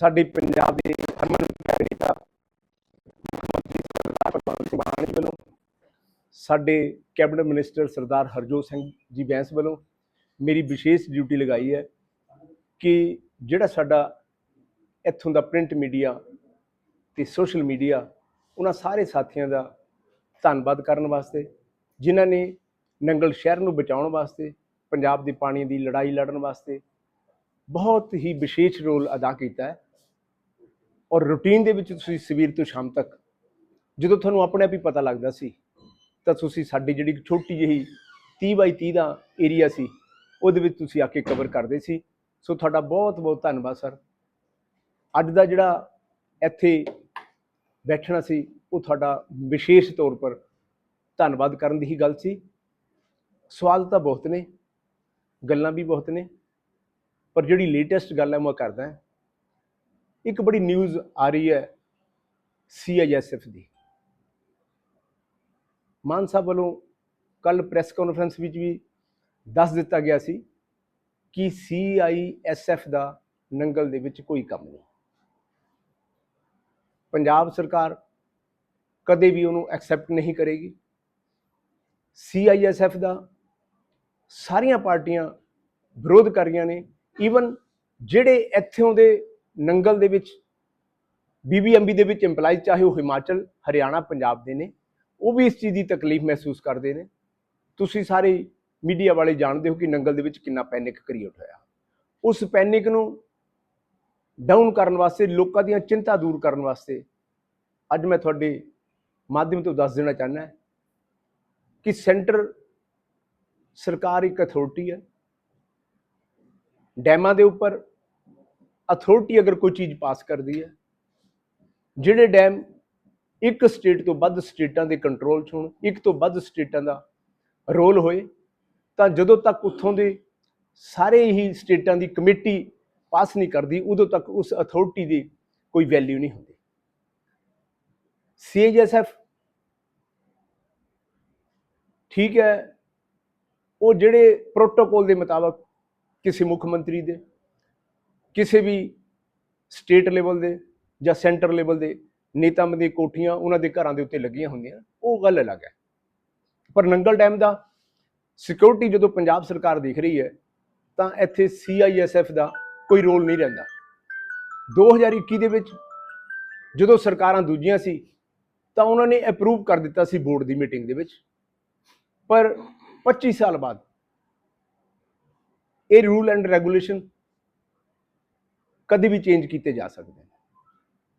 ਸਾਡੇ ਪੰਜਾਬ ਦੇ ਹਰਮਨ ਪਿਆਰੇ ਨੇਤਾ ਮੁੱਖ ਮੰਤਰੀ ਸਰਦਾਰ ਭਗਵੰਤ ਸਿੰਘ ਮਾਨ ਜੀ ਵੱਲੋਂ, ਸਾਡੇ ਕੈਬਨਿਟ ਮਿਨਿਸਟਰ ਸਰਦਾਰ ਹਰਜੋਤ ਸਿੰਘ ਜੀ ਬੈਂਸ ਵੱਲੋਂ ਮੇਰੀ ਵਿਸ਼ੇਸ਼ ਡਿਊਟੀ ਲਗਾਈ ਹੈ ਕਿ ਜਿਹੜਾ ਸਾਡਾ ਇੱਥੋਂ ਦਾ ਪ੍ਰਿੰਟ ਮੀਡੀਆ ਤੇ ਸੋਸ਼ਲ ਮੀਡੀਆ, ਉਹਨਾਂ ਸਾਰੇ ਸਾਥੀਆਂ ਦਾ ਧੰਨਵਾਦ ਕਰਨ ਵਾਸਤੇ, ਜਿਨ੍ਹਾਂ ਨੇ ਨੰਗਲ ਸ਼ਹਿਰ ਨੂੰ ਬਚਾਉਣ ਵਾਸਤੇ, ਪੰਜਾਬ ਦੇ ਪਾਣੀ ਦੀ ਲੜਾਈ ਲੜਨ ਵਾਸਤੇ ਬਹੁਤ ਹੀ ਵਿਸ਼ੇਸ਼ ਰੋਲ ਅਦਾ ਕੀਤਾ ਹੈ। ਔਰ ਰੂਟੀਨ ਦੇ ਵਿੱਚ ਤੁਸੀਂ ਸਵੇਰ ਤੋਂ ਸ਼ਾਮ ਤੱਕ, ਜਦੋਂ ਤੁਹਾਨੂੰ ਆਪਣੇ ਆਪ ਹੀ ਪਤਾ ਲੱਗਦਾ ਸੀ, ਤਾਂ ਤੁਸੀਂ ਸਾਡੀ ਜਿਹੜੀ ਛੋਟੀ ਜਿਹੀ 30 ਬਾਈ 30 ਦਾ ਏਰੀਆ ਸੀ, ਉਹਦੇ ਵਿੱਚ ਤੁਸੀਂ ਆ ਕੇ ਕਵਰ ਕਰਦੇ ਸੀ। ਸੋ ਤੁਹਾਡਾ ਬਹੁਤ ਬਹੁਤ ਧੰਨਵਾਦ ਸਰ ਅੱਜ ਦਾ ਜਿਹੜਾ ਇੱਥੇ ਬੈਠਣਾ ਸੀ, ਉਹ ਤੁਹਾਡਾ ਵਿਸ਼ੇਸ਼ ਤੌਰ ਪਰ ਧੰਨਵਾਦ ਕਰਨ ਦੀ ਹੀ ਗੱਲ ਸੀ। ਸਵਾਲ ਤਾਂ ਬਹੁਤ ਨੇ, ਗੱਲਾਂ ਵੀ ਬਹੁਤ ਨੇ, ਪਰ ਜਿਹੜੀ ਲੇਟੈਸਟ ਗੱਲ ਹੈ, ਮੈਂ ਕਰਦਾ ਹਾਂ। ਇੱਕ ਬੜੀ ਨਿਊਜ਼ ਆ ਰਹੀ ਹੈ ਸੀਆਈਐਸਐਫ ਦੀ। ਮਾਨ ਸਾਹਿਬ ਵੱਲੋਂ ਕੱਲ ਪ੍ਰੈਸ ਕਾਨਫਰੰਸ ਵਿੱਚ ਵੀ ਦੱਸ ਦਿੱਤਾ ਗਿਆ ਸੀ ਕਿ ਸੀਆਈਐਸਐਫ ਦਾ ਨੰਗਲ ਦੇ ਵਿੱਚ ਕੋਈ ਕੰਮ ਨਹੀਂ। ਪੰਜਾਬ ਸਰਕਾਰ ਕਦੇ ਵੀ ਉਹਨੂੰ ਐਕਸੈਪਟ ਨਹੀਂ ਕਰੇਗੀ। ਸੀਆਈਐਸਐਫ ਦਾ ਸਾਰੀਆਂ ਪਾਰਟੀਆਂ ਵਿਰੋਧ ਕਰ ਰਹੀਆਂ ਨੇ। ਈਵਨ ਜਿਹੜੇ ਇੱਥੋਂ ਦੇ ਨੰਗਲ ਦੇ ਵਿੱਚ ਬੀਬੀਐਮਬੀ ਦੇ ਵਿੱਚ EMPLOYEES ਚਾਹੇ ਉਹ ਹਿਮਾਚਲ, ਹਰਿਆਣਾ, ਪੰਜਾਬ ਦੇ ਨੇ, ਉਹ ਵੀ ਇਸ ਚੀਜ਼ ਦੀ ਤਕਲੀਫ ਮਹਿਸੂਸ ਕਰਦੇ ਨੇ। ਤੁਸੀਂ ਸਾਰੇ ਮੀਡੀਆ ਵਾਲੇ ਜਾਣਦੇ ਹੋ ਕਿ ਨੰਗਲ ਦੇ ਵਿੱਚ ਕਿੰਨਾ ਪੈਨਿਕ ਕ੍ਰੀਏਟ ਹੋਇਆ। ਉਸ ਪੈਨਿਕ ਨੂੰ ਡਾਊਨ ਕਰਨ ਵਾਸਤੇ, ਲੋਕਾਂ ਦੀਆਂ ਚਿੰਤਾ ਦੂਰ ਕਰਨ ਵਾਸਤੇ ਅੱਜ ਮੈਂ ਤੁਹਾਡੇ ਮਾਧਿਅਮ ਤੋਂ ਦੱਸ ਦੇਣਾ ਚਾਹੁੰਦਾ ਕਿ ਸੈਂਟਰ ਸਰਕਾਰ ਇੱਕ ਅਥਾਰਟੀ ਹੈ। ਡੈਮਾਂ ਦੇ ਉੱਪਰ ਅਥਾਰਟੀ ਅਗਰ ਕੋਈ ਚੀਜ਼ ਪਾਸ ਕਰਦੀ ਹੈ, ਜਿਹੜੇ ਡੈਮ ਇੱਕ ਸਟੇਟ ਤੋਂ ਵੱਧ ਸਟੇਟਾਂ ਦੇ ਕੰਟਰੋਲ 'ਚ ਹੋਣ, ਇੱਕ ਤੋਂ ਵੱਧ ਸਟੇਟਾਂ ਦਾ ਰੋਲ ਹੋਏ, ਤਾਂ ਜਦੋਂ ਤੱਕ ਉੱਥੋਂ ਦੇ ਸਾਰੇ ਹੀ ਸਟੇਟਾਂ ਦੀ ਕਮੇਟੀ ਪਾਸ ਨਹੀਂ ਕਰਦੀ, ਉਦੋਂ ਤੱਕ ਉਸ ਅਥਾਰਟੀ ਦੀ ਕੋਈ ਵੈਲਿਊ ਨਹੀਂ ਹੁੰਦੀ। ਸੀਐਜਐਸਐਫ ਠੀਕ ਹੈ, ਉਹ ਜਿਹੜੇ ਪ੍ਰੋਟੋਕੋਲ ਦੇ ਮੁਤਾਬਕ ਕਿਸੇ ਮੁੱਖ ਮੰਤਰੀ ਦੇ ਕਿਸੇ ਵੀ ਸਟੇਟ ਲੈਵਲ ਦੇ ਜਾਂ ਸੈਂਟਰ ਲੈਵਲ ਦੇ ਨੇਤਾ ਦੀ ਕੋਠੀਆਂ ਉਹਨਾਂ ਦੇ ਘਰਾਂ ਦੇ ਉੱਤੇ ਲੱਗੀਆਂ ਹੁੰਦੀਆਂ, ਉਹ ਗੱਲ ਅਲੱਗ ਹੈ। ਪਰ ਨੰਗਲ ਡੈਮ ਦਾ ਸਿਕਿਉਰਿਟੀ ਜਦੋਂ ਪੰਜਾਬ ਸਰਕਾਰ ਦੇਖ ਰਹੀ ਹੈ, ਤਾਂ ਇੱਥੇ ਸੀਆਈਐਸਐਫ ਦਾ ਕੋਈ ਰੋਲ ਨਹੀਂ ਰਹਿੰਦਾ। 2021 ਦੇ ਵਿੱਚ ਜਦੋਂ ਸਰਕਾਰਾਂ ਦੂਜੀਆਂ ਸੀ, ਤਾਂ ਉਹਨਾਂ ਨੇ ਅਪਰੂਵ ਕਰ ਦਿੱਤਾ ਸੀ ਬੋਰਡ ਦੀ ਮੀਟਿੰਗ ਦੇ ਵਿੱਚ। ਪਰ 25 ਸਾਲ ਬਾਅਦ ਇਹ ਰੂਲ ਐਂਡ ਰੈਗੂਲੇਸ਼ਨ ਕਦੇ ਵੀ ਚੇਂਜ ਕੀਤੇ ਜਾ ਸਕਦੇ ਨੇ।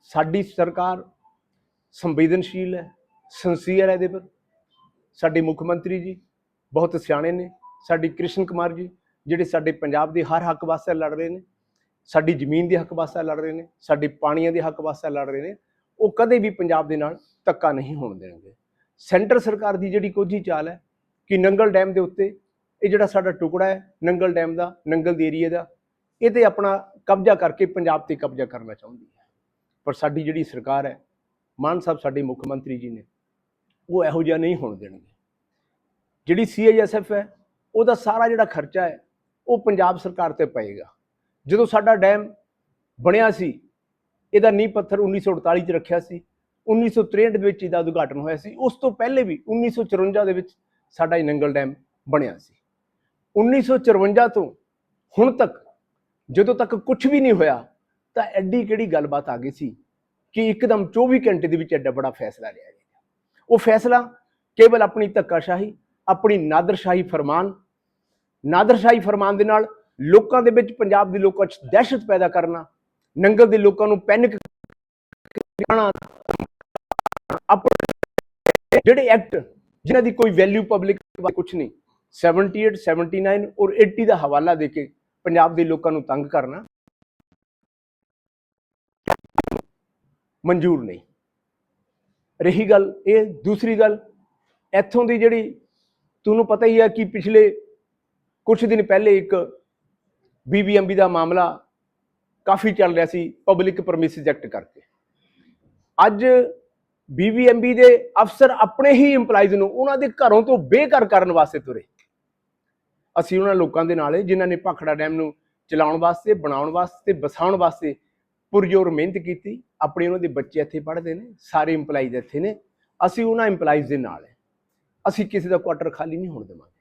ਸਾਡੀ ਸਰਕਾਰ ਸੰਵੇਦਨਸ਼ੀਲ ਹੈ ਸੰਸੀਅਰ ਹੈ ਇਹਦੇ ਪਰ। ਸਾਡੇ ਮੁੱਖ ਮੰਤਰੀ ਜੀ ਬਹੁਤ ਸਿਆਣੇ ਨੇ। ਸਾਡੀ ਕ੍ਰਿਸ਼ਨ ਕੁਮਾਰ ਜੀ, ਜਿਹੜੇ ਸਾਡੇ ਪੰਜਾਬ ਦੇ ਹਰ ਹੱਕ ਵਾਸਤੇ ਲੜ ਰਹੇ ਨੇ, ਸਾਡੀ ਜ਼ਮੀਨ ਦੇ ਹੱਕ ਵਾਸਤੇ ਲੜ ਰਹੇ ਨੇ, ਸਾਡੇ ਪਾਣੀਆਂ ਦੇ ਹੱਕ ਵਾਸਤੇ ਲੜ ਰਹੇ ਨੇ, ਉਹ ਕਦੇ ਵੀ ਪੰਜਾਬ ਦੇ ਨਾਲ ਧੱਕਾ ਨਹੀਂ ਹੋਣ ਦੇਣਗੇ। ਸੈਂਟਰ ਸਰਕਾਰ ਦੀ ਜਿਹੜੀ ਕੋਝੀ ਚਾਲ ਹੈ ਕਿ ਨੰਗਲ ਡੈਮ ਦੇ ਉੱਤੇ ਇਹ ਜਿਹੜਾ ਸਾਡਾ ਟੁਕੜਾ ਹੈ, ਨੰਗਲ ਡੈਮ ਦਾ, ਨੰਗਲ ਦੇ ਏਰੀਆ ਦਾ, ਇਹ ਤੇ ਆਪਣਾ ਕਬਜ਼ਾ ਕਰਕੇ ਪੰਜਾਬ ਤੇ ਕਬਜ਼ਾ ਕਰਨਾ ਚਾਹੁੰਦੀ ਹੈ। ਪਰ ਸਾਡੀ ਜਿਹੜੀ ਸਰਕਾਰ ਹੈ, ਮਾਨ ਸਾਹਿਬ ਸਾਡੇ ਮੁੱਖ ਮੰਤਰੀ ਜੀ ਨੇ, ਉਹ ਇਹੋ ਜਿਹਾ ਨਹੀਂ ਹੋਣ ਦੇਣਗੇ। ਜਿਹੜੀ ਸੀਆਈਐਸਐਫ ਹੈ, ਉਹਦਾ ਸਾਰਾ ਜਿਹੜਾ ਖਰਚਾ ਹੈ, ਉਹ ਪੰਜਾਬ ਸਰਕਾਰ ਤੇ ਪਏਗਾ। ਜਦੋਂ ਸਾਡਾ ਡੈਮ ਬਣਿਆ ਸੀ, ਇਹਦਾ ਨੀਂਹ ਪੱਥਰ 1948 ਚ ਰੱਖਿਆ ਸੀ 1963 ਦੇ ਵਿੱਚ ਇਹਦਾ ਉਦਘਾਟਨ ਹੋਇਆ ਸੀ, ਉਸ ਤੋਂ ਪਹਿਲੇ ਵੀ 1954 ਦੇ ਵਿੱਚ ਸਾਡਾ ਇਹ ਨੰਗਲ ਡੈਮ ਬਣਿਆ ਸੀ। 1954 ਤੋਂ ਹੁਣ ਤੱਕ ਜਦੋਂ ਤੱਕ ਕੁਝ ਵੀ ਨਹੀਂ ਹੋਇਆ, ਤਾਂ ਐਡੀ ਕਿਹੜੀ ਗੱਲਬਾਤ ਆ ਗਈ ਸੀ ਕਿ ਇੱਕਦਮ 24 ਘੰਟੇ ਦੇ ਵਿੱਚ ਐਡਾ ਬੜਾ ਫੈਸਲਾ ਲਿਆ ਗਿਆ। ਉਹ ਫੈਸਲਾ ਕੇਵਲ ਆਪਣੀ ਧੱਕਾਸ਼ਾਹੀ, ਆਪਣੀ ਨਾਦਰਸ਼ਾਹੀ ਫਰਮਾਨ ਨਾਦਰਸ਼ਾਹੀ ਫਰਮਾਨ ਦੇ ਨਾਲ ਲੋਕਾਂ ਦੇ ਵਿੱਚ, ਪੰਜਾਬ ਦੇ ਲੋਕਾਂ 'ਚ ਦਹਿਸ਼ਤ ਪੈਦਾ ਕਰਨਾ, ਨੰਗਲ ਦੇ ਲੋਕਾਂ ਨੂੰ ਪੈਨਿਕ ਕਰਨਾ, ਆਪਣੇ ਜਿਹੜੇ ਐਕਟ ਜਿਨ੍ਹਾਂ ਦੀ ਕੋਈ ਵੈਲਿਊ ਪਬਲਿਕ ਕੁਝ ਨਹੀਂ 78 79 ਔਰ 80 ਦਾ ਹਵਾਲਾ ਦੇ ਕੇ ਪੰਜਾਬ ਦੇ ਲੋਕਾਂ ਨੂੰ ਤੰਗ ਕਰਨਾ? ਮਨਜ਼ੂਰ ਨਹੀਂ। ਰਹੀ ਗੱਲ ਇਹ, ਦੂਸਰੀ ਗੱਲ, ਇੱਥੋਂ ਦੀ ਜਿਹੜੀ ਤੁਹਾਨੂੰ ਪਤਾ ਹੀ ਹੈ ਕਿ ਪਿਛਲੇ ਕੁਝ ਦਿਨ ਪਹਿਲੇ ਇੱਕ ਬੀਬੀਐਮਬੀ ਦਾ ਮਾਮਲਾ ਕਾਫੀ ਚੱਲ ਰਿਹਾ ਸੀ ਪਬਲਿਕ ਪਰਮਿਸਿਸ ਐਕਟ ਕਰਕੇ। ਅੱਜ ਬੀਬੀਐਮਬੀ ਦੇ ਅਫਸਰ ਆਪਣੇ ਹੀ EMPLOYEES ਨੂੰ ਉਹਨਾਂ ਦੇ ਘਰੋਂ ਤੋਂ ਬੇਘਰ ਕਰਨ ਵਾਸਤੇ ਤੁਰੇ। ਅਸੀਂ ਉਹਨਾਂ ਲੋਕਾਂ ਦੇ ਨਾਲ ਜਿਨ੍ਹਾਂ ਨੇ ਭਾਖੜਾ ਡੈਮ ਨੂੰ ਚਲਾਉਣ ਵਾਸਤੇ, ਬਣਾਉਣ ਵਾਸਤੇ ਬਸਾਉਣ ਵਾਸਤੇ ਪੁਰਜੋਰ ਮਿਹਨਤ ਕੀਤੀ, ਆਪਣੇ ਉਹਨਾਂ ਦੇ ਬੱਚੇ ਇੱਥੇ ਪੜ੍ਹਦੇ ਨੇ, ਸਾਰੇ EMPLOYEES ਇੱਥੇ ਨੇ, ਅਸੀਂ ਉਹਨਾਂ EMPLOYEES ਦੇ ਨਾਲ ਅਸੀਂ ਕਿਸੇ ਦਾ ਕੁਆਟਰ ਖਾਲੀ ਨਹੀਂ ਹੋਣ ਦੇਵਾਂਗੇ।